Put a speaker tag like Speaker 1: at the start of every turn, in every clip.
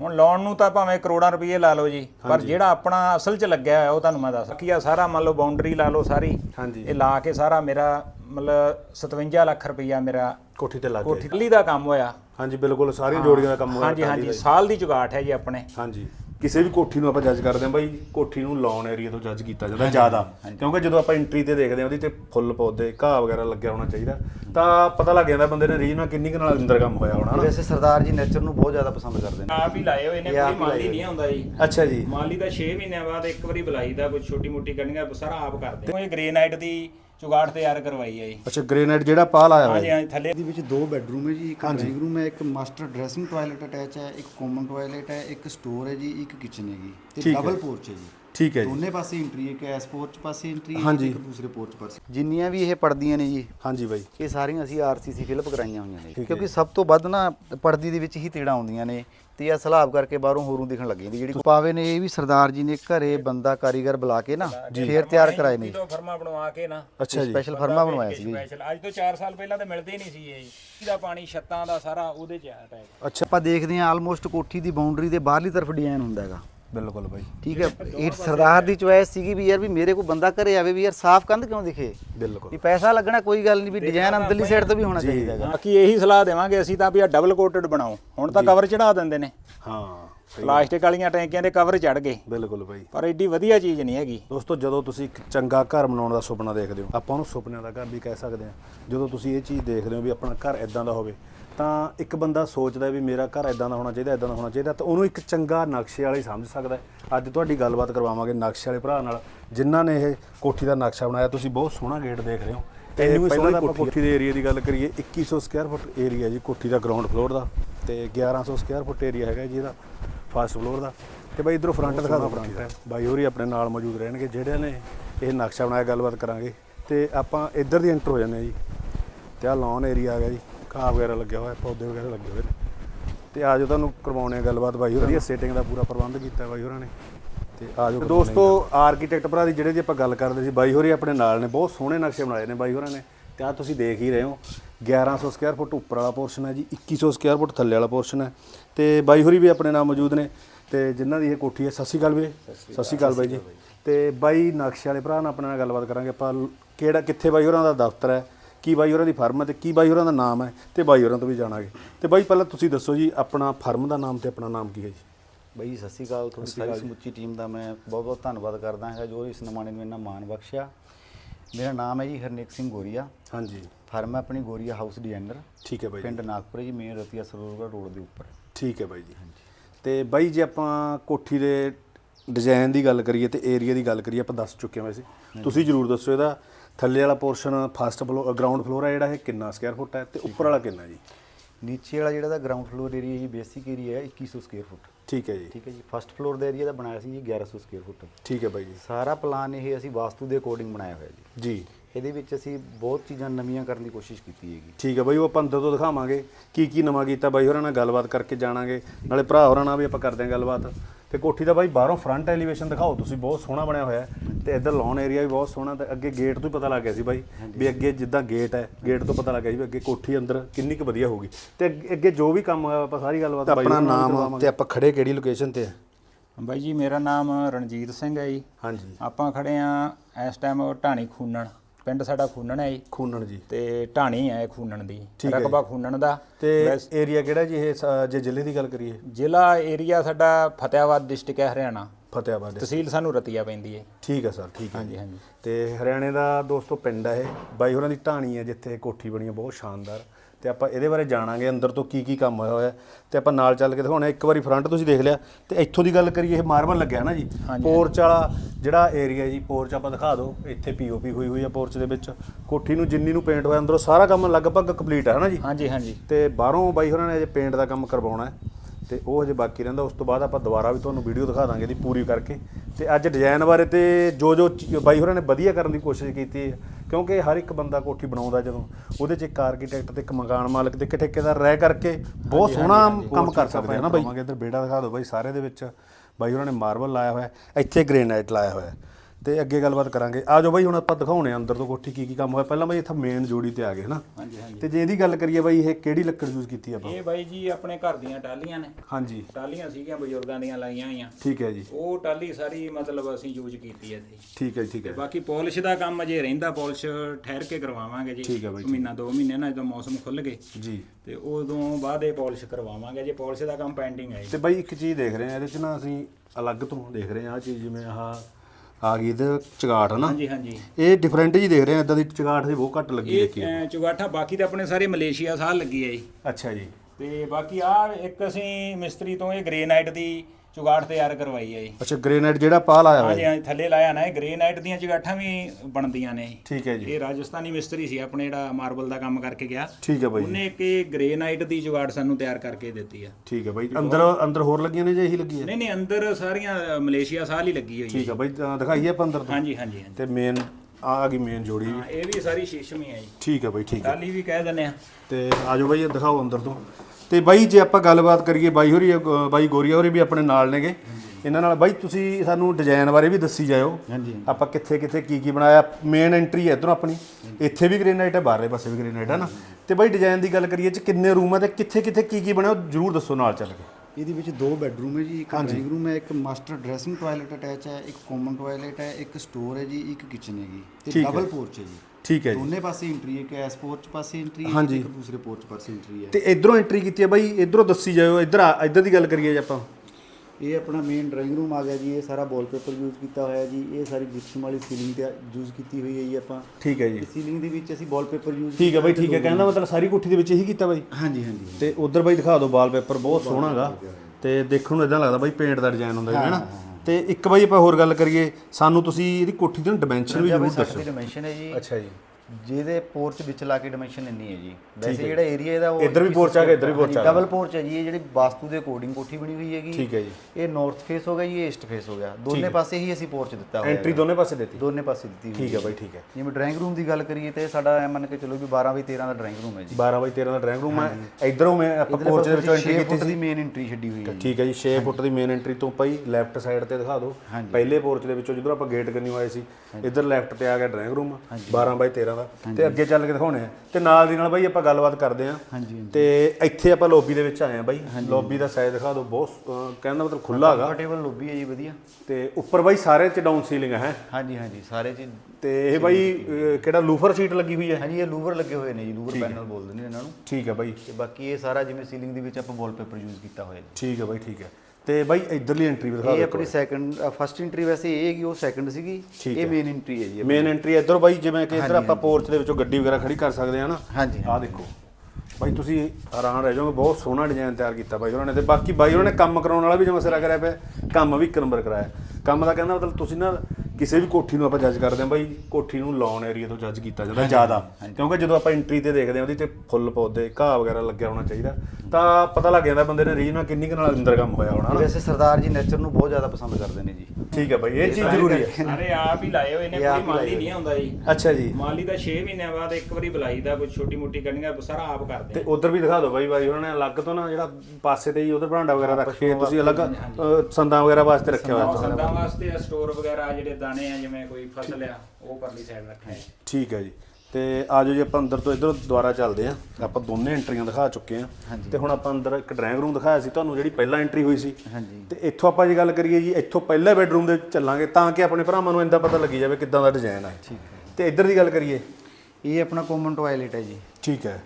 Speaker 1: ਹੁਣ ਲਾਉਣ ਨੂੰ ਤਾਂ ਭਾਵੇਂ ਕਰੋੜਾਂ ਰੁਪਏ ਲਾ ਲਓ ਜੀ ਪਰ ਜਿਹੜਾ ਆਪਣਾ ਅਸਲ 'ਚ ਲੱਗਿਆ ਹੋਇਆ ਉਹ ਤੁਹਾਨੂੰ ਮੈਂ ਦੱਸ ਕੀ ਆ ਸਾਰਾ ਮੰਨ ਲਓ ਬਾਉਂਡਰੀ ਲਾ ਲਓ ਸਾਰੀ। ਇਹ ਲਾ ਕੇ ਸਾਰਾ ਮੇਰਾ ਮਤਲਬ 57 ਲੱਖ ਰੁਪਈਆ ਮੇਰਾ
Speaker 2: ਕੋਠੀ ਤੇ ਲੱਗ ਗਿਆ
Speaker 1: ਕੋਠੀ ਦਾ ਕੰਮ ਹੋਇਆ।
Speaker 2: ਹਾਂਜੀ ਬਿਲਕੁਲ ਸਾਰੀਆਂ ਜੋੜੀਆਂ ਦਾ ਕੰਮ ਹੋਇਆ
Speaker 1: ਹਾਂਜੀ ਹਾਂਜੀ ਸਾਲ ਦੀ ਜੁਗਾਟ ਹੈ ਜੀ ਆਪਣੇ।
Speaker 2: ਹਾਂਜੀ। ਕਿਸੇ ਵੀ ਕੋਠੀ ਨੂੰ ਆਪਾਂ ਜੱਜ ਕਰਦੇ ਹਾਂ ਬਾਈ ਕੋਠੀ ਨੂੰ ਲਾਉਣ ਏਰੀਆ ਤੋਂ ਜੱਜ ਕੀਤਾ ਜਾਂਦਾ ਜ਼ਿਆਦਾ। ਕਿਉਂਕਿ ਜਦੋਂ ਆਪਾਂ ਐਂਟਰੀ ਤੇ ਦੇਖਦੇ ਹਾਂ ਉਹਦੀ ਤੇ ਫੁੱਲ ਪੌਦੇ ਘਾਹ ਵਗੈਰਾ ਲੱਗਿਆ ਹੋਣਾ ਚਾਹੀਦਾ ਤਾਂ ਪਤਾ ਲੱਗ ਜਾਂਦਾ ਬੰਦੇ ਨੇ ਨਾਲ ਕਿੰਨੀ ਕੁ ਨਾਲ ਅੰਦਰ ਕੰਮ ਹੋਇਆ ਹੋਣਾ
Speaker 3: ਵੈਸੇ ਸਰਦਾਰ ਜੀ ਨੇਚਰ ਨੂੰ ਬਹੁਤ ਜ਼ਿਆਦਾ ਪਸੰਦ ਕਰਦੇ ਨੇ।
Speaker 1: ਆਪ ਹੀ ਲਾਏ ਹੋਏ ਨੇ ਕੋਈ ਮਾਲੀ ਨਹੀਂ ਹੁੰਦਾ ਜੀ।
Speaker 2: ਅੱਛਾ ਜੀ।
Speaker 1: ਮਾਲੀ ਦਾ 6 ਮਹੀਨਿਆਂ ਬਾਅਦ ਇੱਕ ਵਾਰੀ ਬੁਲਾਈਦਾ ਕੋਈ ਛੋਟੀ ਮੋਟੀ ਕਰਨੀਆਂ ਸਾਰਾ ਆਪ ਕਰਦੇ ਉਹ ਇਹ ਗ੍ਰੇਨਾਈਟ ਦੀ ਜੁਗਾੜ ਤਿਆਰ ਕਰਵਾਈ ਹੈ ਜੀ।
Speaker 2: ਅੱਛਾ ਗ੍ਰੇਨਾਈਟ ਜਿਹੜਾ ਪਾਲ ਆਇਆ ਹੋਇਆ।
Speaker 1: ਹਾਂਜੀ ਹਾਂਜੀ ਥੱਲੇ।
Speaker 3: ਇਹਦੇ ਵਿੱਚ ਦੋ ਬੈੱਡਰੂਮ ਹੈ ਜੀ ਇੱਕ ਡਰਾਇੰਗ ਰੂਮ ਹੈ ਇੱਕ ਮਾਸਟਰ ਡਰੈਸਿੰਗ ਟਾਇਲਟ ਅਟੈਚ ਹੈ ਇੱਕ ਕਾਮਨ ਟਾਇਲਟ ਹੈ ਇੱਕ ਸਟੋਰ ਹੈ ਜੀ ਇੱਕ ਕਿਚਨ ਹੈਗੀ ਤੇ
Speaker 2: ਹੈ।
Speaker 3: ਡਬਲ ਪੋਰਚ ਹੈ ਜੀ।
Speaker 2: ਠੀਕ ਹੈ ਜੀ।
Speaker 3: ਦੋਨੇ ਪਾਸੇ ਐਂਟਰੀ ਇੱਕ ਐਸ ਪੋਰਚ ਪਾਸੇ ਐਂਟਰੀ ਹੈ। ਇੱਕ ਦੂਸਰੇ ਪੋਰਚ ਪਾਸੇ। ਜਿੰਨੀਆਂ ਵੀ ਇਹ ਪੜਦੀਆਂ ਨੇ ਜੀ
Speaker 2: ਹਾਂਜੀ ਬਾਈ।
Speaker 3: ਇਹ ਸਾਰੀਆਂ ਅਸੀਂ ਆਰਸੀਸੀ ਫਿਲਪ ਕਰਾਈਆਂ ਹੋਈਆਂ ਨੇ।
Speaker 2: ਹੈ।
Speaker 3: ਕਿਉਂਕਿ ਸਭ ਤੋਂ ਵੱਧ ਨਾ ਪਰਦੀ ਦੇ ਵਿੱਚ ਹੀ ਤੇੜਾ ਆਉਂਦੀਆਂ ਨੇ ਤੇ ਇਹ ਸਲਾਬ ਕਰਕੇ ਬਾਹਰੋਂ ਹੋਰੋਂ ਦਿਖਣ ਲੱਗ ਜਾਂਦੀ ਜਿਹੜੀ ਪਾਵੇ ਨੇ ਇਹ ਵੀ ਸਰਦਾਰ ਜੀ ਨੇ ਘਰੇ ਬੰਦਾ ਕਾਰੀਗਰ ਬੁਲਾ ਕੇ ਨਾ ਫੇਰ ਤਿਆਰ ਕਰਾਏ ਨੇ।
Speaker 1: ਤੋਂ ਫਰਮਾ ਬਣਵਾ ਕੇ ਨਾ
Speaker 2: ਅੱਛਾ ਜੀ।
Speaker 3: ਸਪੈਸ਼ਲ ਫਰਮਾ ਬਣਵਾਇਆ ਸੀ ਜੀ।
Speaker 1: ਸਪੈਸ਼ਲ ਅੱਜ ਤੋਂ 4 ਸਾਲ ਪਹਿਲਾਂ ਤਾਂ ਮਿਲਦੇ ਹੀ ਨਹੀਂ ਸੀ ਇਹ ਜੀ। ਇਹਦਾ ਪਾਣੀ ਛੱਤਾਂ ਦਾ ਸਾਰਾ ਉਹਦੇ 'ਚ ਆ ਅਟੈਚ
Speaker 2: ਅੱਛਾ
Speaker 3: ਆਪਾਂ ਦੇਖਦੇ ਹਾਂ ਆਲਮੋਸਟ ਕੋਠੀ ਦੀ ਬਾਉਂਡਰੀ ਦੇ ਬਾਹਰਲੀ ਤਰਫ ਡਿਜ਼ਾਈਨ ਹੁੰਦਾ ਹੈਗਾ।
Speaker 2: ਬਿਲਕੁਲ ਬਾਈ।
Speaker 3: ਠੀਕ ਹੈ ਇਹ ਸਰਦਾਰ ਦੀ ਚੁਆਇਸ ਸੀਗੀ ਵੀ ਯਾਰ ਵੀ ਮੇਰੇ ਕੋਲ ਬੰਦਾ ਘਰੇ ਆਵੇ ਵੀ ਯਾਰ ਸਾਫ਼ ਕੰਧ ਕਿਉਂ ਦਿਖੇ?
Speaker 2: ਬਿਲਕੁਲ।
Speaker 3: ਵੀ ਪੈਸਾ ਲੱਗਣਾ ਕੋਈ ਗੱਲ ਨਹੀਂ ਵੀ ਡਿਜ਼ਾਈਨ ਅੰਦਰਲੀ ਸਾਈਡ ਤੋਂ ਵੀ ਹੋਣਾ ਚਾਹੀਦਾ ਹੈਗਾ।
Speaker 1: ਬਾਕੀ ਇਹੀ ਸਲਾਹ ਦੇਵਾਂਗੇ ਅਸੀਂ ਤਾਂ ਵੀ ਆ ਡਬਲ ਕੋਟਡ ਬਣਾਓ। ਹੁਣ ਤਾਂ ਕਵਰ ਚੜਾ ਦਿੰਦੇ ਨੇ।
Speaker 2: ਹਾਂ
Speaker 1: ਪਲਾਸਟਿਕ ਵਾਲੀਆਂ ਟੈਂਕੀਆਂ ਦੇ ਕਵਰ ਚੜ ਗਏ।
Speaker 2: ਬਿਲਕੁਲ ਬਾਈ।
Speaker 1: ਪਰ ਐਡੀ ਵਧੀਆ ਚੀਜ਼ ਨਹੀਂ ਹੈਗੀ।
Speaker 2: ਦੋਸਤੋ ਜਦੋਂ ਤੁਸੀਂ ਇੱਕ ਚੰਗਾ ਘਰ ਬਣਾਉਣ ਦਾ ਸੁਪਨਾ ਦੇਖਦੇ ਹੋ ਆਪਾਂ ਉਹਨੂੰ ਸੁਪਨਿਆਂ ਦਾ ਘਰ ਵੀ ਕਹਿ ਸਕਦੇ ਹਾਂ। ਜਦੋਂ ਤੁਸੀਂ ਇਹ ਚੀਜ਼ ਦੇਖਦੇ ਹੋ ਵੀ ਆਪਣਾ ਘਰ ਇਦਾਂ ਦਾ ਹੋਵੇ ਤਾਂ ਇੱਕ ਬੰਦਾ ਸੋਚਦਾ ਵੀ ਮੇਰਾ ਘਰ ਇਦਾਂ ਦਾ ਹੋਣਾ ਚਾਹੀਦਾ ਇਦਾਂ ਦਾ ਹੋਣਾ ਚਾਹੀਦਾ ਤਾਂ ਉਹਨੂੰ ਇੱਕ ਚੰਗਾ ਨਕਸ਼ੇ ਵਾਲਾ ਹੀ ਸਮਝ ਸਕਦਾ ਅੱਜ ਤੁਹਾਡੀ ਗੱਲਬਾਤ ਕਰਵਾਵਾਂਗੇ ਨਕਸ਼ੇ ਵਾਲੇ ਭਰਾ ਨਾਲ ਜਿਨ੍ਹਾਂ ਨੇ ਇਹ ਕੋਠੀ ਦਾ ਨਕਸ਼ਾ ਬਣਾਇਆ। ਤੁਸੀਂ ਬਹੁਤ ਸੋਹਣਾ ਗੇਟ ਦੇਖ ਰਹੇ ਹੋ। ਤੇ ਪਹਿਲਾਂ ਤਾਂ ਆਪਾਂ ਕੋਠੀ ਦੇ ਏਰੀਆ ਦੀ ਗੱਲ ਕਰੀਏ 2100 ਸਕੁਅਰ ਫੁੱਟ ਏਰੀਆ ਜੀ ਕੋਠੀ ਦਾ ਗਰਾਊਂਡ ਫਲੋਰ ਦਾ ਤੇ 1100 ਸਕੁਅਰ ਫੁੱਟ ਏਰੀਆ ਹੈਗਾ ਜੀ ਇਹਦਾ ਫਸਟ ਫਲੋਰ ਦਾ। ਤੇ ਬਾਈ ਇਧਰੋਂ ਫਰੰਟ ਦਿਖਾ ਦਿਓ ਫਰੰਟ ਬਾਈ ਹੋਰੀ ਆਪਣੇ ਨਾਲ ਮੌਜੂਦ ਰਹਿਣਗੇ ਜਿਹੜਿਆਂ ਨੇ ਇਹ ਨਕਸ਼ਾ ਬਣਾਇਆ ਗੱਲਬਾਤ ਕਰਾਂਗੇ। ਤੇ ਆਪਾਂ ਇੱਧਰ ਦੀ ਐਂਟਰ ਹੋ ਜਾਂਦੇ ਹਾਂ ਜੀ। ਤੇ ਆ ਲੌਨ ਏਰੀਆ ਆ ਗਿਆ ਜੀ। ਘਾਹ ਵਗੈਰਾ ਲੱਗਿਆ ਹੋਇਆ ਪੌਦੇ ਵਗੈਰਾ ਲੱਗੇ ਹੋਏ ਨੇ। ਤੇ ਆਜੋ ਤੁਹਾਨੂੰ ਕਰਵਾਉਣੇ ਆ ਗੱਲਬਾਤ ਬਾਈ ਹੋਰਾਂ ਦੀ ਸੈਟਿੰਗ ਦਾ ਪੂਰਾ ਪ੍ਰਬੰਧ ਕੀਤਾ ਬਾਈ ਹੋਰਾਂ ਨੇ। ਤੇ ਆਜੋ ਦੋਸਤੋ ਆਰਕੀਟੈਕਟ ਭਰਾ ਦੀ ਜਿਹੜੇ ਦੀ ਆਪਾਂ ਗੱਲ ਕਰਦੇ ਸੀ ਬਾਈ ਹੋਰੀ ਆਪਣੇ ਨਾਲ ਨੇ ਬਹੁਤ ਸੋਹਣੇ ਨਕਸ਼ੇ ਬਣਾਏ ਨੇ ਬਾਈ ਹੋਰਾਂ ਨੇ। ਤੇ ਆ ਤੁਸੀਂ ਦੇਖ ਹੀ ਰਹੇ ਹੋ 1100 ਸਕੁਅਰ ਫੁੱਟ ਉੱਪਰ ਵਾਲਾ ਪੋਰਸ਼ਨ ਹੈ ਜੀ 2100 ਸਕੁਅਰ ਫੁੱਟ ਥੱਲੇ ਵਾਲਾ ਪੋਰਸ਼ਨ ਹੈ। ਤੇ ਬਾਈ ਹੋਰੀ ਵੀ ਆਪਣੇ ਨਾਲ ਮੌਜੂਦ ਨੇ ਤੇ ਜਿਨ੍ਹਾਂ ਦੀ ਇਹ ਕੋਠੀ ਹੈ ਸਤਿ ਸ਼੍ਰੀ ਅਕਾਲ ਵੀਰੇ। ਸਤਿ ਸ਼੍ਰੀ ਅਕਾਲ ਬਾਈ ਜੀ। ਤੇ ਬਾਈ ਨਕਸ਼ੇ ਵਾਲੇ ਭਰਾ ਨਾਲ ਆਪਣੇ ਨਾਲ ਗੱਲਬਾਤ ਕਰਾਂਗੇ ਆਪਾਂ ਕਿਹੜਾ ਕਿੱਥੇ ਬਾਈ ਹੋਰਾਂ ਦਾ ਦਫ਼ਤਰ ਹੈ ਕੀ ਬਾਈ ਹੋਰਾਂ ਦੀ ਫਰਮ ਹੈ ਤੇ ਕੀ ਬਾਈ ਹੋਰਾਂ ਦਾ ਨਾਮ ਹੈ ਤੇ ਬਾਈ ਹੋਰਾਂ ਤੋਂ ਵੀ ਜਾਣਾਂਗੇ। ਤੇ ਬਾਈ ਪਹਿਲਾਂ ਤੁਸੀਂ ਦੱਸੋ ਜੀ ਆਪਣਾ ਫਰਮ ਦਾ ਨਾਮ ਤੇ ਆਪਣਾ ਨਾਮ ਕੀ ਹੈ ਜੀ?
Speaker 3: ਬਈ ਸਤਿ ਸ਼੍ਰੀ ਅਕਾਲ। ਤੁਹਾਡੀ ਸਾਰੀ ਸਮੁੱਚੀ ਟੀਮ ਦਾ ਮੈਂ ਬਹੁਤ ਬਹੁਤ ਧੰਨਵਾਦ ਕਰਦਾ ਹਾਂ ਜੋ ਇਸ ਨਮਾਣੇ ਨੂੰ ਇੰਨਾ ਮਾਣ ਬਖਸ਼ਿਆ। ਮੇਰਾ ਨਾਮ ਹੈ ਜੀ ਹਰਨੇਕ ਸਿੰਘ ਗੋਰੀਆ।
Speaker 2: ਹਾਂਜੀ।
Speaker 3: ਫਰਮ ਹੈ ਆਪਣੀ ਗੋਰੀਆ ਹਾਊਸ ਡਿਜ਼ਾਈਨਰ
Speaker 2: ਠੀਕ ਹੈ ਬਾਈ ਜੀ।
Speaker 3: ਪਿੰਡ ਨਾਗਪੁਰ ਜੀ ਮੇਨ ਰਤੀਆ ਸਰੋਵਰ ਰੋਡ ਦੇ ਉੱਪਰ।
Speaker 2: ਠੀਕ ਹੈ ਬਾਈ ਜੀ। ਤੇ ਬਾਈ ਜੇ ਆਪਾਂ ਕੋਠੀ ਦੇ ਡਿਜ਼ਾਈਨ ਦੀ ਗੱਲ ਕਰੀਏ ਤੇ ਏਰੀਆ ਦੀ ਗੱਲ ਕਰੀਏ ਆਪਾਂ ਦੱਸ ਚੁੱਕੇ ਹਾਂ ਵੈਸੇ। ਤੁਸੀਂ ਜਰੂਰ ਦੱਸੋ ਇਹਦਾ ਥੱਲੇ ਵਾਲਾ portion first floor ground floor ਹੈ ਜਿਹੜਾ ਇਹ ਕਿੰਨਾ ਸਕੁਅਰ ਫੁੱਟ ਹੈ ਤੇ ਉੱਪਰ ਵਾਲਾ ਕਿੰਨਾ ਜੀ?
Speaker 3: ਨੀਚੇ ਵਾਲਾ ਜਿਹੜਾ ਦਾ ਗਰਾਊਂਡ ਫਲੋਰ ਏਰੀਆ ਜੀ ਬੇਸਿਕ ਏਰੀਆ ਹੈ 2100 ਸਕੁਅਰ ਫੁੱਟ
Speaker 2: ਠੀਕ ਹੈ ਜੀ।
Speaker 3: ਠੀਕ ਹੈ ਜੀ। ਫਸਟ ਫਲੋਰ ਦਾ ਏਰੀਆ ਦਾ ਬਣਾਇਆ ਸੀ ਜੀ 1100 ਸਕੁਅਰ ਫੁੱਟ
Speaker 2: ਠੀਕ ਹੈ ਬਾਈ ਜੀ।
Speaker 3: ਸਾਰਾ ਪਲਾਨ ਇਹ ਅਸੀਂ ਵਾਸਤੂ ਦੇ ਅਕੋਰਡਿੰਗ ਬਣਾਇਆ ਹੋਇਆ ਜੀ।
Speaker 2: ਜੀ।
Speaker 3: ਇਹਦੇ ਵਿੱਚ ਅਸੀਂ ਬਹੁਤ ਚੀਜ਼ਾਂ ਨਵੀਆਂ ਕਰਨ ਦੀ ਕੋਸ਼ਿਸ਼ ਕੀਤੀ ਹੈਗੀ।
Speaker 2: ਠੀਕ ਹੈ ਬਾਈ ਉਹ ਆਪਾਂ ਅੰਦਰ ਤੋਂ ਦਿਖਾਵਾਂਗੇ। ਕੀ ਕੀ ਨਵਾਂ ਕੀਤਾ ਬਾਈ ਹੋਰਾਂ ਨਾਲ ਗੱਲਬਾਤ ਕਰਕੇ ਜਾਣਾਂਗੇ। ਨਾਲੇ ਭਰਾ ਹੋਰਾਂ ਨਾਲ ਵੀ ਆਪਾਂ ਕਰਦੇ ਹਾਂ ਗੱਲਬਾਤ। ਤੇ ਕੋਠੀ ਦਾ ਬਾਈ ਬਾਹਰੋਂ ਫਰੰਟ ਐਲੀਵੇਸ਼ਨ ਦਿਖਾਓ ਤੁਸੀਂ ਬਹੁਤ ਸੋਹਣਾ ਬਣਿਆ ਹੋਇਆ ਹੈ ਤੇ ਇੱਧਰ ਲੌਨ ਏਰੀਆ ਵੀ ਬਹੁਤ ਸੋਹਣਾ ਤੇ ਅੱਗੇ ਗੇਟ ਤੋਂ ਹੀ ਪਤਾ ਲੱਗ ਗਿਆ ਸੀ ਬਾਈ ਵੀ ਅੱਗੇ ਜਿੱਦਾਂ ਗੇਟ ਹੈ ਗੇਟ ਤੋਂ ਪਤਾ ਲੱਗ ਗਿਆ ਸੀ ਵੀ ਅੱਗੇ ਕੋਠੀ ਅੰਦਰ ਕਿੰਨੀ ਕੁ ਵਧੀਆ ਹੋਊਗੀ। ਤੇ ਅੱਗੇ- ਅੱਗੇ ਜੋ ਵੀ ਕੰਮ ਹੋਇਆ ਆਪਾਂ ਸਾਰੀ ਗੱਲਬਾਤ ਬਾਈ
Speaker 4: ਆਪਣਾ ਨਾਮ। ਤੇ ਆਪਾਂ ਖੜੇ ਕਿਹੜੀ ਲੋਕੇਸ਼ਨ ਤੇ ਆ?
Speaker 1: ਬਾਈ ਜੀ ਮੇਰਾ ਨਾਮ ਰਣਜੀਤ ਸਿੰਘ ਹੈ ਜੀ।
Speaker 2: ਹਾਂਜੀ।
Speaker 1: ਆਪਾਂ ਖੜੇ ਆ ਇਸ ਟਾਈਮ ਢਾਣੀ ਖੂਨਣ। ਪਿੰਡ ਸਾਡਾ ਖੂਨਣ ਹੈ ਜੀ।
Speaker 2: ਖੂਨਣ ਜੀ।
Speaker 1: ਤੇ ਢਾਣੀ ਹੈ ਖੂਨਣ ਦੀ। ਰਕਬਾ ਖੂਨਣ ਦਾ।
Speaker 2: ਤੇ ਏਰੀਆ ਕਿਹੜਾ ਜੀ ਇਹ ਜੇ ਜ਼ਿਲ੍ਹੇ ਦੀ ਗੱਲ ਕਰੀਏ?
Speaker 1: ਜ਼ਿਲ੍ਹਾ ਏਰੀਆ ਸਾਡਾ ਫਤਿਆਬਾਦ ਡਿਸਟ੍ਰਿਕਟ ਹੈ ਹਰਿਆਣਾ।
Speaker 2: ਫਤਿਆਬਾਦ।
Speaker 1: ਤਹਿਸੀਲ ਸਾਨੂੰ ਰਤੀਆ ਪੈਂਦੀ ਹੈ।
Speaker 2: ਠੀਕ ਹੈ ਸਰ ਠੀਕ ਹੈ
Speaker 1: ਹਾਂਜੀ ਹਾਂਜੀ।
Speaker 2: ਤੇ ਹਰਿਆਣੇ ਦਾ ਦੋਸਤੋ ਪਿੰਡ ਹੈ ਇਹ। ਬਾਈ ਹੋਰਾਂ ਦੀ ਢਾਣੀ ਹੈ ਜਿੱਥੇ ਕੋਠੀ ਬਣੀ ਹੈ ਬਹੁਤ ਸ਼ਾਨਦਾਰ। ਤੇ ਆਪਾਂ ਇਹਦੇ ਬਾਰੇ ਜਾਣਾਂਗੇ ਅੰਦਰ ਤੋਂ ਕੀ ਕੀ ਕੰਮ ਹੋਇਆ ਹੋਇਆ। ਤੇ ਆਪਾਂ ਨਾਲ ਚੱਲ ਕੇ ਦਿਖਾਉਣਾ ਇੱਕ ਵਾਰੀ ਫਰੰਟ ਤੁਸੀਂ ਦੇਖ ਲਿਆ। ਤੇ ਇੱਥੋਂ ਦੀ ਗੱਲ ਕਰੀਏ ਇਹ ਮਾਰਬਲ ਲੱਗਿਆ ਨਾ ਜੀ। ਪੋਰਚ ਵਾਲਾ ਜਿਹੜਾ ਏਰੀਆ ਜੀ ਪੋਰਚ ਆਪਾਂ ਦਿਖਾ ਦਿਓ। ਇੱਥੇ ਪੀਓਪੀ ਹੋਈ ਹੋਈ ਹੈ ਪੋਰਚ ਦੇ ਵਿੱਚ। ਕੋਠੀ ਨੂੰ ਜਿੰਨੀ ਨੂੰ ਪੇਂਟ ਹੋਇਆ ਅੰਦਰੋਂ ਸਾਰਾ ਕੰਮ ਲਗਭਗ ਕੰਪਲੀਟ ਹੈ ਨਾ ਜੀ?
Speaker 1: ਹਾਂਜੀ ਹਾਂਜੀ।
Speaker 2: ਤੇ ਬਾਹਰੋਂ ਬਾਈ ਹੋਰਾਂ ਨੇ ਅਜੇ ਪੇਂਟ ਦਾ ਕੰਮ ਕਰਵਾਉਣਾ ਹੈ। ਤੇ ਉਹ ਅਜੇ ਬਾਕੀ ਰਹਿੰਦਾ ਉਸ ਤੋਂ ਬਾਅਦ ਆਪਾਂ ਦੁਬਾਰਾ ਵੀ ਤੁਹਾਨੂੰ ਵੀਡੀਓ ਦਿਖਾ ਦਾਂਗੇ ਇਹਦੀ ਪੂਰੀ ਕਰਕੇ। ਤੇ ਅੱਜ ਡਿਜ਼ਾਈਨ ਬਾਰੇ ਤੇ ਜੋ ਜੋ ਬਾਈ ਹੋਰਾਂ ਨੇ ਵਧੀਆ ਕਰਨ ਦੀ ਕੋਸ਼ਿਸ਼ ਕੀਤੀ ਹੈ ਕਿਉਂਕਿ ਹਰ ਇੱਕ ਬੰਦਾ ਕੋਠੀ ਬਣਾਉਂਦਾ ਜਦੋਂ ਉਹਦੇ 'ਚ ਇੱਕ ਆਰਕੀਟੈਕਟ ਤੇ ਇੱਕ ਮਕਾਨ ਮਾਲਕ ਤੇ ਇੱਕ ਠੇਕੇਦਾਰ ਰਹਿ ਕਰਕੇ ਬਹੁਤ ਸੋਹਣਾ ਕੰਮ ਕਰ ਸਕਦੇ ਆ ਨਾ ਬਾਈ? ਇੱਧਰ ਬੇੜਾ ਦਿਖਾ ਦਿਓ ਬਾਈ ਸਾਰੇ ਦੇ ਵਿੱਚ। ਬਾਈ ਹੋਰਾਂ ਨੇ ਮਾਰਬਲ ਲਾਇਆ ਹੋਇਆ ਇੱਥੇ ਗ੍ਰੇਨਾਈਟ ਲਾਇਆ ਹੋਇਆ। ਤੇ ਅੱਗੇ ਗੱਲਬਾਤ ਕਰਾਂਗੇ। ਆ ਜਾਓ ਬਾਈ ਹੁਣ ਆਪਾਂ ਦਿਖਾਉਣੇ ਆ ਅੰਦਰ ਤੋਂ ਕੋਠੀ ਕੀ ਕੀ ਕੰਮ ਹੋਇਆ। ਪਹਿਲਾਂ ਬਾਈ ਇੱਥੇ ਮੇਨ ਜੋੜੀ ਤੇ ਆ ਗਏ ਹਨਾ?
Speaker 1: ਹਾਂਜੀ ਹਾਂਜੀ।
Speaker 2: ਤੇ ਜੇ ਇਹਦੀ ਗੱਲ ਕਰੀਏ ਬਾਈ ਇਹ ਕਿਹੜੀ ਲੱਕੜ ਯੂਜ਼ ਕੀਤੀ ਆਪਾਂ?
Speaker 1: ਇਹ ਬਾਈ ਜੀ ਆਪਣੇ ਘਰ ਦੀਆਂ ਟਾਲੀਆਂ ਨੇ।
Speaker 2: ਹਾਂਜੀ।
Speaker 1: ਟਾਲੀਆਂ ਸੀਗੀਆਂ ਬਜ਼ੁਰਗਾਂ ਦੀਆਂ ਲਾਈਆਂ ਹੋਈਆਂ।
Speaker 2: ਠੀਕ ਹੈ ਜੀ।
Speaker 1: ਉਹ ਟਾਲੀ ਸਾਰੀ ਮਤਲਬ ਅਸੀਂ ਯੂਜ਼ ਕੀਤੀ ਹੈ ਇੱਥੇ।
Speaker 2: ਠੀਕ ਹੈ ਜੀ, ਠੀਕ ਹੈ।
Speaker 1: ਬਾਕੀ ਪਾਲਿਸ਼ ਦਾ ਕੰਮ ਅਜੇ ਰਹਿੰਦਾ ਪਾਲਿਸ਼ ਠਹਿਰ ਕੇ ਕਰਵਾਵਾਂਗੇ ਜੀ।
Speaker 2: ਠੀਕ ਹੈ ਬਾਈ,
Speaker 1: ਮਹੀਨਾ ਦੋ ਮਹੀਨੇ ਨਾਲ ਜਦੋਂ ਮੌਸਮ ਖੁੱਲ ਗਏ।
Speaker 2: ਜੀ।
Speaker 1: ਤੇ ਉਦੋਂ ਬਾਅਦ ਇਹ ਪਾਲਿਸ਼ ਕਰਵਾਵਾਂਗੇ ਜੇ। ਪਾਲਿਸ਼ ਦਾ ਕੰਮ ਪੈਂਡਿੰਗ ਹੈ ਜੀ।
Speaker 2: ਤੇ ਬਾਈ ਇੱਕ ਚੀਜ਼ ਦੇਖ ਰਹੇ ਆ ਇਹਦੇ ਚ ਨਾ ਅਸੀਂ ਅਲੱਗ ਤੋਂ ਦੇਖ ਰਹੇ ਆ ਆਹ ਚੀਜ਼ ਜਿਵੇਂ ਆਹ ਆ ਗਈ ਤੇ ਚਗਾਟ ਹਨਾ?
Speaker 1: ਹਾਂਜੀ ਹਾਂਜੀ।
Speaker 2: ਇਹ ਡਿਫਰੈਂਟ ਜੀ ਦੇਖ ਰਹੇ ਆ ਇਦਾਂ ਦੀ ਚਗਾਟ ਦੀ ਬਹੁਤ ਘੱਟ ਲੱਗੀ
Speaker 1: ਇਹ
Speaker 2: ਦੇਖੀ
Speaker 1: ਅਹ, ਚੁਗਾਠਾ ਬਾਕੀ ਤਾਂ ਆਪਣੇ ਸਾਰੇ ਮਲੇਸ਼ੀਆ ਸਾਹ ਲੱਗੀ ਹੈ ਜੀ।
Speaker 2: ਅੱਛਾ ਜੀ।
Speaker 1: ਤੇ ਬਾਕੀ ਆ ਇੱਕ ਅਸੀਂ ਮਿਸਤਰੀ ਤੋਂ ਇਹ ਗ੍ਰੇਨਾਈਟ ਦੀ ਚੁਗਾਟ ਤਿਆਰ ਕਰਵਾਈ ਹੈ ਜੀ।
Speaker 2: ਅੱਛਾ ਗ੍ਰੇਨਾਈਟ ਜਿਹੜਾ ਪਾ ਲਾਇਆ ਹੋਇਆ
Speaker 1: ਹਾਂਜੀ ਹਾਂਜੀ ਥੱਲੇ ਲਾਇਆ ਨਾ ਇਹ। ਗ੍ਰੇਨਾਈਟ ਦੀਆਂ ਚੁਗਾਠਾਂ ਵੀ ਬਣਦੀਆਂ ਨੇ
Speaker 2: ਠੀਕ ਹੈ ਜੀ।
Speaker 1: ਇਹ ਰਾਜਸਥਾਨੀ ਮਿਸਤਰੀ ਸੀ ਆਪਣੇ ਜਿਹੜਾ ਮਾਰਬਲ ਦਾ ਕੰਮ ਕਰਕੇ ਗਿਆ।
Speaker 2: ਠੀਕ ਹੈ ਬਾਈ
Speaker 1: ਉਹਨੇ ਇੱਕ ਇਹ ਗ੍ਰੇਨਾਈਟ ਦੀ ਜੁਗਾੜ ਸਾਨੂੰ ਤਿਆਰ ਕਰਕੇ ਦਿੱਤੀ ਆ
Speaker 2: ਠੀਕ ਹੈ ਬਾਈ ਅੰਦਰ ਅੰਦਰ ਹੋਰ ਲੱਗੀਆਂ ਨੇ ਜਾਂ ਇਹੀ ਲੱਗੀ ਹੈ
Speaker 1: ਨਹੀਂ ਨਹੀਂ ਅੰਦਰ ਸਾਰੀਆਂ ਅ, ਮਲੇਸ਼ੀਆ ਸਾਲ ਹੀ ਲੱਗੀ ਹੋਈ ਹੈ।
Speaker 2: ਠੀਕ ਹੈ ਬਾਈ ਤਾਂ ਦਿਖਾਈਏ ਆਪਾਂ ਅੰਦਰ ਤੋਂ।
Speaker 1: ਹਾਂਜੀ ਹਾਂਜੀ ਹਾਂਜੀ।
Speaker 2: ਤੇ ਮੇਨ ਆ ਗਈ ਮੇਨ ਜੋੜੀ ਵੀ।
Speaker 1: ਹਾਂ, ਇਹ ਵੀ ਸਾਰੀ ਸ਼ੀਸ਼ਮੀ ਹੈ ਜੀ।
Speaker 2: ਠੀਕ ਹੈ ਬਾਈ ਠੀਕ ਹੈ।
Speaker 1: ਟਾਲੀ ਵੀ ਕਹਿ ਦਿੰਦੇ ਆ
Speaker 2: ਤੇ ਆਜੋ ਬਾਈ ਇਹ ਦਿਖਾਓ ਅੰਦਰ ਤੋਂ। ਤੇ ਬਾਈ ਜੇ ਆਪਾਂ ਗੱਲਬਾਤ ਕਰੀਏ ਬਾਈ ਹੋਰੀ ਅ, ਬਾਈ ਗੋਰੀਆ ਹੋਰੀ ਵੀ ਆਪਣੇ ਨਾਲ ਨੇਗੇ। ਇਹਨਾਂ ਨਾਲ ਬਾਈ ਤੁਸੀਂ ਸਾਨੂੰ ਡਿਜ਼ਾਈਨ ਬਾਰੇ ਵੀ ਦੱਸੀ ਜਾਇਓ।
Speaker 3: ਹਾਂਜੀ
Speaker 2: ਆਪਾਂ ਕਿੱਥੇ ਕਿੱਥੇ ਕੀ ਕੀ ਬਣਾਇਆ ਮੇਨ ਐਂਟਰੀ ਹੈ ਇਧਰੋਂ ਆਪਣੀ। ਇੱਥੇ ਵੀ ਗ੍ਰੇਨਾਈਟ ਹੈ ਬਾਹਰਲੇ ਪਾਸੇ ਵੀ ਗ੍ਰੇਨਾਈਟ ਹੈ ਨਾ। ਤੇ ਬਾਈ ਡਿਜ਼ਾਈਨ ਦੀ ਗੱਲ ਕਰੀਏ ਚ ਕਿੰਨੇ ਰੂਮ ਹੈ ਤੇ ਕਿੱਥੇ ਕਿੱਥੇ ਕੀ ਕੀ ਬਣਿਆ ਉਹ ਜਰੂਰ ਦੱਸੋ ਨਾਲ ਚੱਲ ਕੇ।
Speaker 3: ਇਹਦੇ ਵਿੱਚ ਦੋ ਬੈੱਡਰੂਮ ਹੈ ਜੀ ਇੱਕ ਡਰਾਇੰਗ ਰੂਮ ਹੈ ਇੱਕ ਮਾਸਟਰ ਡਰੈਸਿੰਗ ਟਾਇਲਟ ਅਟੈਚ ਹੈ ਇੱਕ ਕਾਮਨ ਟਾਇਲਟ ਹੈ ਇੱਕ ਸਟੋਰ ਹੈ ਜੀ ਇੱਕ ਕਿਚਨ ਹੈਗੀ। ਤੇ। ਡਬਲ ਪੋਰਚ ਹੈ ਜੀ।
Speaker 2: ਠੀਕ ਹੈ ਜੀ।
Speaker 3: ਦੋਨੇ ਪਾਸੇ ਐਂਟਰੀ ਹੈ ਇੱਕ ਐਸ ਪੋਰਚ ਪਾਸੇ ਐਂਟਰੀ ਹੈ
Speaker 2: ਹਾਂਜੀ।
Speaker 3: ਇੱਕ ਦੂਸਰੇ ਪੋਰਚ ਪਾਸੇ ਐਂਟਰੀ ਹੈ।
Speaker 2: ਤੇ ਇਧਰੋਂ ਐਂਟਰੀ ਕੀਤੀ ਹੈ ਬਾਈ ਇਧਰੋਂ ਦੱਸੀ ਜਾਇਓ ਇਧਰ ਇਧਰ ਦੀ ਗੱਲ ਕਰੀਏ ਜੇ ਆਪਾਂ।
Speaker 3: ਇਹ ਆਪਣਾ ਮੇਨ ਡਰਾਇੰਗ ਰੂਮ ਆ ਗਿਆ ਜੀ ਇਹ ਸਾਰਾ ਵਾਲਪੇਪਰ ਯੂਜ਼ ਕੀਤਾ ਹੋਇਆ ਜੀ ਇਹ ਸਾਰੀ ਜਿਪਸਮ ਵਾਲੀ ਸੀਲਿੰਗ ਤੇ ਯੂਜ਼ ਕੀਤੀ ਹੋਈ ਹੈ ਜੀ ਆਪਾਂ।
Speaker 2: ਠੀਕ ਹੈ ਜੀ।
Speaker 3: ਸੀਲਿੰਗ ਦੇ ਵਿੱਚ ਅਸੀਂ ਵਾਲਪੇਪਰ ਯੂਜ਼
Speaker 2: ਠੀਕ ਹੈ ਬਾਈ ਠੀਕ ਹੈ ਕਹਿੰਦਾ ਮਤਲਬ ਸਾਰੀ ਕੋਠੀ ਦੇ ਵਿੱਚ ਇਹੀ ਕੀਤਾ ਬਾਈ।
Speaker 3: ਹਾਂਜੀ ਹਾਂਜੀ
Speaker 2: ਤੇ ਉਧਰ ਬਾਈ ਦਿਖਾ ਦਿਓ ਵਾਲਪੇਪਰ ਬਹੁਤ ਸੋਹਣਾਗਾ ਤੇ ਦੇਖਣ ਨੂੰ ਇਦਾਂ ਲੱਗਦਾ ਬਾਈ ਪੇਂਟ ਦਾ ਡਿਜ਼ਾਈਨ ਹੁੰਦਾ ਹੈ ਨਾ? ਤੇ ਇੱਕ ਬਾਈ ਆਪਾਂ ਹੋਰ ਗੱਲ ਕਰੀਏ ਸਾਨੂੰ ਤੁਸੀਂ ਇਹਦੀ ਕੋਠੀ ਦੀ ਡਿਮੈਂਸ਼ਨ ਵੀ ਜ਼ਰੂਰ ਦੱਸੋ।
Speaker 3: ਦੀ ਡਾਈਮੈਂਸ਼ਨ ਹੈ ਜੀ।
Speaker 2: ਅੱਛਾ ਜੀ।
Speaker 3: ਜਿਹਦੇ ਪੋਰਚ ਵਿੱਚ ਲਾ ਕੇ ਡਾਈਮੈਂਸ਼ਨ ਇੰਨੀ ਹੈ ਜੀ। ਵੈਸੇ ਜਿਹੜਾ ਏਰੀਆ ਇਹਦਾ ਉਹ
Speaker 2: ਇੱਧਰ ਵੀ porch ਆ ਗਿਆ, ਇੱਧਰ ਵੀ porch ਆ ਗਿਆ।
Speaker 3: ਡਬਲ ਪੋਰਚ ਹੈ ਜੀ ਇਹ ਜਿਹੜੀ ਵਾਸਤੂ ਦੇ ਅਕੋਰਡਿੰਗ ਕੋਠੀ ਬਣੀ ਹੋਈ ਹੈਗੀ।
Speaker 2: ਠੀਕ ਹੈ ਜੀ।
Speaker 3: ਇਹ ਨਾਰਥ ਫੇਸ ਹੋ ਗਿਆ ਜੀ ਈਸਟ ਫੇਸ ਹੋ ਗਿਆ। ਦੋਨੇ ਪਾਸੇ ਹੀ ਅਸੀਂ ਪੋਰਚ ਦਿੱਤਾ ਹੋਇਆ
Speaker 2: ਐਂਟਰੀ ਦੋਨੇ ਪਾਸੇ ਦਿੱਤੀ।
Speaker 3: ਦੋਨੇ ਪਾਸੇ ਦਿੱਤੀ
Speaker 2: ਠੀਕ ਹੈ ਬਾਈ ਠੀਕ ਹੈ।
Speaker 3: ਜਿਵੇਂ ਡਰਾਇੰਗ ਰੂਮ ਦੀ ਗੱਲ ਕਰੀਏ ਤੇ ਸਾਡਾ ਐ ਮੰਨ ਕੇ ਚਲੋ ਵੀ 12 ਬਾਈ 13 ਦਾ ਡਰਾਇੰਗ ਰੂਮ ਹੈ ਜੀ।
Speaker 2: 12 ਬਾਈ 13 ਦਾ ਡਰਾਇੰਗ ਰੂਮ ਹੈ। ਇਧਰੋਂ ਮੈਂ ਆਪਾਂ ਪੋਰਚ ਦੇ ਵਿੱਚੋਂ ਐਂਟਰੀ
Speaker 3: 6
Speaker 2: ਕੀਤੀ ਸੀ।
Speaker 3: ਮੇਨ ਐਂਟਰੀ ਛੱਡੀ ਹੋਈ ਹੈ।
Speaker 2: ਠੀਕ ਹੈ ਜੀ 6 ਫੁੱਟ ਦੀ ਮੇਨ ਐਂਟਰੀ ਤੋਂ ਪਈ ਲੈਫਟ ਸਾਈਡ ਤੇ ਦਿਖਾ ਦਿਓ। ਪਹਿਲੇ ਪੋਰਚ ਦੇ ਵਿੱਚੋਂ ਜਦੋਂ ਆਪਾਂ ਗੇਟ ਕਰਨੀ ਆਏ ਸੀ ਇੱਧਰ ਲੈਫਟ ਤੇ ਆ ਗਿਆ ਡਰਾਇੰਗ ਰੂਮ 12 ਬਾਈ 13 ਦਾ ਤੇ ਅੱਗੇ ਚੱਲ ਕੇ ਦਿਖਾਉਣੇ ਆ। ਤੇ ਨਾਲ ਦੀ ਨਾਲ ਬਾਈ ਆਪਾਂ ਗੱਲਬਾਤ ਕਰਦੇ ਆ।
Speaker 3: ਹਾਂਜੀ
Speaker 2: ਤੇ ਇੱਥੇ ਆਪਾਂ ਲੌਬੀ ਦੇ ਵਿੱਚ ਆਏ ਆ ਬਾਈ। ਲੌਬੀ ਦਾ ਸਾਈਜ਼ ਦਿਖਾ ਦਿਓ। ਬਹੁਤ ਅਹ, ਕਹਿਣ ਦਾ ਮਤਲਬ ਖੁੱਲਾ ਹੈਗਾ।
Speaker 3: ਕੰਫਰਟੇਬਲ ਲੌਬੀ ਹੈ ਜੀ ਵਧੀਆ।
Speaker 2: ਤੇ ਉੱਪਰ ਬਾਈ ਸਾਰੇ ਚ ਡਾਊਨ ਸੀਲਿੰਗ ਹੈ?
Speaker 3: ਹਾਂਜੀ ਹਾਂਜੀ ਸਾਰੇ ਚੀਜ਼
Speaker 2: ਤੇ ਇਹ ਬਾਈ ਅਹ, ਕਿਹੜਾ ਲੂਫਰ ਸ਼ੀਟ ਲੱਗੀ ਹੋਈ ਹੈ?
Speaker 3: ਹਾਂਜੀ ਇਹ ਲੂਵਰ ਲੱਗੇ ਹੋਏ ਨੇ ਜੀ ਲੂਵਰ ਪੈਨਲ ਬੋਲਦੇ ਨੇ ਇਹਨਾਂ ਨੂੰ।
Speaker 2: ਠੀਕ ਹੈ ਬਾਈ।
Speaker 3: ਤੇ ਬਾਕੀ ਇਹ ਸਾਰਾ ਜਿਵੇਂ ਸੀਲਿੰਗ ਦੇ ਵਿੱਚ ਆਪਾਂ ਵਾਲਪੇਪਰ ਯੂਜ਼ ਕੀਤਾ ਹੋਇਆ ਜੀ।
Speaker 2: ਠੀਕ ਹੈ ਬਾਈ ਠੀਕ ਹੈ। ਤੇ ਬਾਈ ਇਧਰਲੀ ਐਂਟਰੀ ਦਿਖਾ
Speaker 3: ਇਹ ਆਪਣੀ ਸੈਕੰਡ ਫਸਟ ਐਂਟਰੀ ਵੈਸੇ ਇਹ ਹੈਗੀ ਉਹ ਸੈਕੰਡ ਸੀਗੀ ਇਹ ਮੇਨ ਐਂਟਰੀ ਹੈ ਜੀ
Speaker 2: ਮੇਨ ਐਂਟਰੀ ਇਧਰ ਬਾਈ ਜਿਵੇਂ ਕਿ ਇਧਰ ਆਪਾਂ ਪੋਰਚ ਦੇ ਵਿੱਚੋਂ ਗੱਡੀ ਵਗੈਰਾ ਖੜੀ ਕਰ ਸਕਦੇ ਆ ਨਾ।
Speaker 3: ਹਾਂਜੀ।
Speaker 2: ਆਹ ਦੇਖੋ। ਬਾਈ ਤੁਸੀਂ ਹੈਰਾਨ ਰਹਿ ਜਾਓਗੇ ਬਹੁਤ ਸੋਹਣਾ ਡਿਜ਼ਾਈਨ ਤਿਆਰ ਕੀਤਾ ਬਾਈ ਉਹਨਾਂ ਨੇ ਤੇ ਬਾਕੀ ਬਾਈ ਉਹਨਾਂ ਨੇ ਕੰਮ ਕਰਾਉਣ ਵਾਲਾ ਵੀ ਜਿਵੇਂ ਸਿਰਾ ਕਰਿਆ ਪਿਆ ਕੰਮ ਵੀ ਇੱਕ ਨੰਬਰ ਕਰਾਇਆ। ਕੰਮ ਦਾ ਕਹਿੰਦਾ ਮਤਲਬ ਤੁਸੀਂ ਨਾ ਕਿਸੇ ਵੀ ਕੋਠੀ ਨੂੰ ਆਪਾਂ ਜੱਜ ਕਰਦੇ ਹਾਂ ਬਾਈ ਕੋਠੀ ਨੂੰ ਲਾਉਣ ਏਰੀਆ ਤੋਂ ਜੱਜ ਕੀਤਾ ਜਾਂਦਾ ਜ਼ਿਆਦਾ। ਕਿਉਂਕਿ ਜਦੋਂ ਆਪਾਂ ਐਂਟਰੀ ਤੇ ਦੇਖਦੇ ਹਾਂ ਉਹਦੀ ਤੇ ਫੁੱਲ ਪੌਦੇ ਘਾਹ ਵਗੈਰਾ ਲੱਗਿਆ ਹੋਣਾ ਚਾਹੀਦਾ ਤਾਂ ਪਤਾ ਲੱਗ ਜਾਂਦਾ ਬੰਦੇ ਨੇ ਰੀਝ ਨਾਲ ਕਿੰਨੀ ਕੁ ਨਾਲ ਅੰਦਰ ਕੰਮ ਹੋਇਆ ਹੋਣਾ
Speaker 3: ਵੈਸੇ ਸਰਦਾਰ ਜੀ ਨੇਚਰ ਨੂੰ ਬਹੁਤ ਜ਼ਿਆਦਾ ਪਸੰਦ ਕਰਦੇ ਨੇ ਜੀ।
Speaker 2: ਠੀਕ ਹੈ ਬਾਈ ਇਹ ਚੀਜ਼ ਜ਼ਰੂਰੀ ਹੈ।
Speaker 1: ਸਾਰੇ ਆਪ ਹੀ ਲਾਏ ਹੋਏ ਨੇ ਕੋਈ ਮਾਲੀ ਨਹੀਂ ਆਉਂਦਾ ਜੀ।
Speaker 2: ਅੱਛਾ ਜੀ।
Speaker 1: ਮਾਲੀ ਦਾ 6 ਮਹੀਨਿਆਂ ਬਾਅਦ ਇੱਕ ਵਾਰੀ ਬੁਲਾਈਦਾ ਕੋਈ ਛੋਟੀ ਮੋਟੀ ਕਰਨੀਆਂ ਸਾਰਾ ਆਪ ਕਰਦੇ
Speaker 2: ਤੇ ਉਧਰ ਵੀ ਦਿਖਾ ਦਿਓ ਬਾਈ ਬਾਈ ਉਹਨਾਂ ਨੇ ਅਲੱਗ ਤੋਂ ਨਾ ਜਿਹੜਾ ਪਾਸੇ ਤੇ ਹੀ ਉਧਰ ਭਾਂਡਾ ਵਗੈਰਾ ਰੱਖ ਕੇ ਤੁਸੀਂ ਅਲੱਗ ਸੰਦਾਂ ਵਗੈਰਾ ਵਾਸਤੇ ਰੱਖਿਆ ਹੋਇਆ
Speaker 1: ਆ ਸੰਦਾਂ ਵਾਸਤੇ ਸਟੋਰ ਵਗੈਰਾ ਜਿਹੜੇ ਦਾਣੇ ਆ ਜਿਵੇਂ ਕੋਈ ਫਸਲ ਆ ਉਹ ਪਰਲੀ ਸਾਈਡ ਰੱਖਣਾ ਹੈ
Speaker 2: ਠੀਕ ਹੈ ਜੀ। ਤੇ ਆਜੋ ਜੀ ਆਪਾਂ ਅੰਦਰ ਤੋਂ ਇਧਰ ਦੁਬਾਰਾ ਚੱਲਦੇ ਆਂ ਆਪਾਂ ਦੋਨੇ ਐਂਟਰੀਆਂ ਦਿਖਾ ਚੁੱਕੇ ਆਂ ਤੇ ਹੁਣ ਆਪਾਂ ਅੰਦਰ ਇੱਕ ਡਰਾਇੰਗ ਰੂਮ ਦਿਖਾਇਆ ਸੀ ਤੁਹਾਨੂੰ ਜਿਹੜੀ ਪਹਿਲਾਂ ਐਂਟਰੀ ਹੋਈ ਸੀ।
Speaker 3: ਹਾਂਜੀ।
Speaker 2: ਤੇ ਇੱਥੋਂ ਆਪਾਂ ਜੇ ਗੱਲ ਕਰੀਏ ਜੀ ਇੱਥੋਂ ਪਹਿਲੇ ਬੈੱਡਰੂਮ ਦੇ ਚੱਲਾਂਗੇ ਤਾਂ ਕਿ ਆਪਣੇ ਭਰਾਵਾਂ ਨੂੰ ਇੰਦਾ ਪਤਾ ਲੱਗੀ ਜਾਵੇ ਕਿੱਦਾਂ ਦਾ ਡਿਜ਼ਾਈਨ ਹੈ। ਤੇ ਇੱਧਰ ਦੀ ਗੱਲ ਕਰੀਏ।
Speaker 3: ਇਹ ਆਪਣਾ ਕਾਮਨ ਟਾਇਲਟ ਹੈ ਜੀ।
Speaker 2: ਠੀਕ ਹੈ।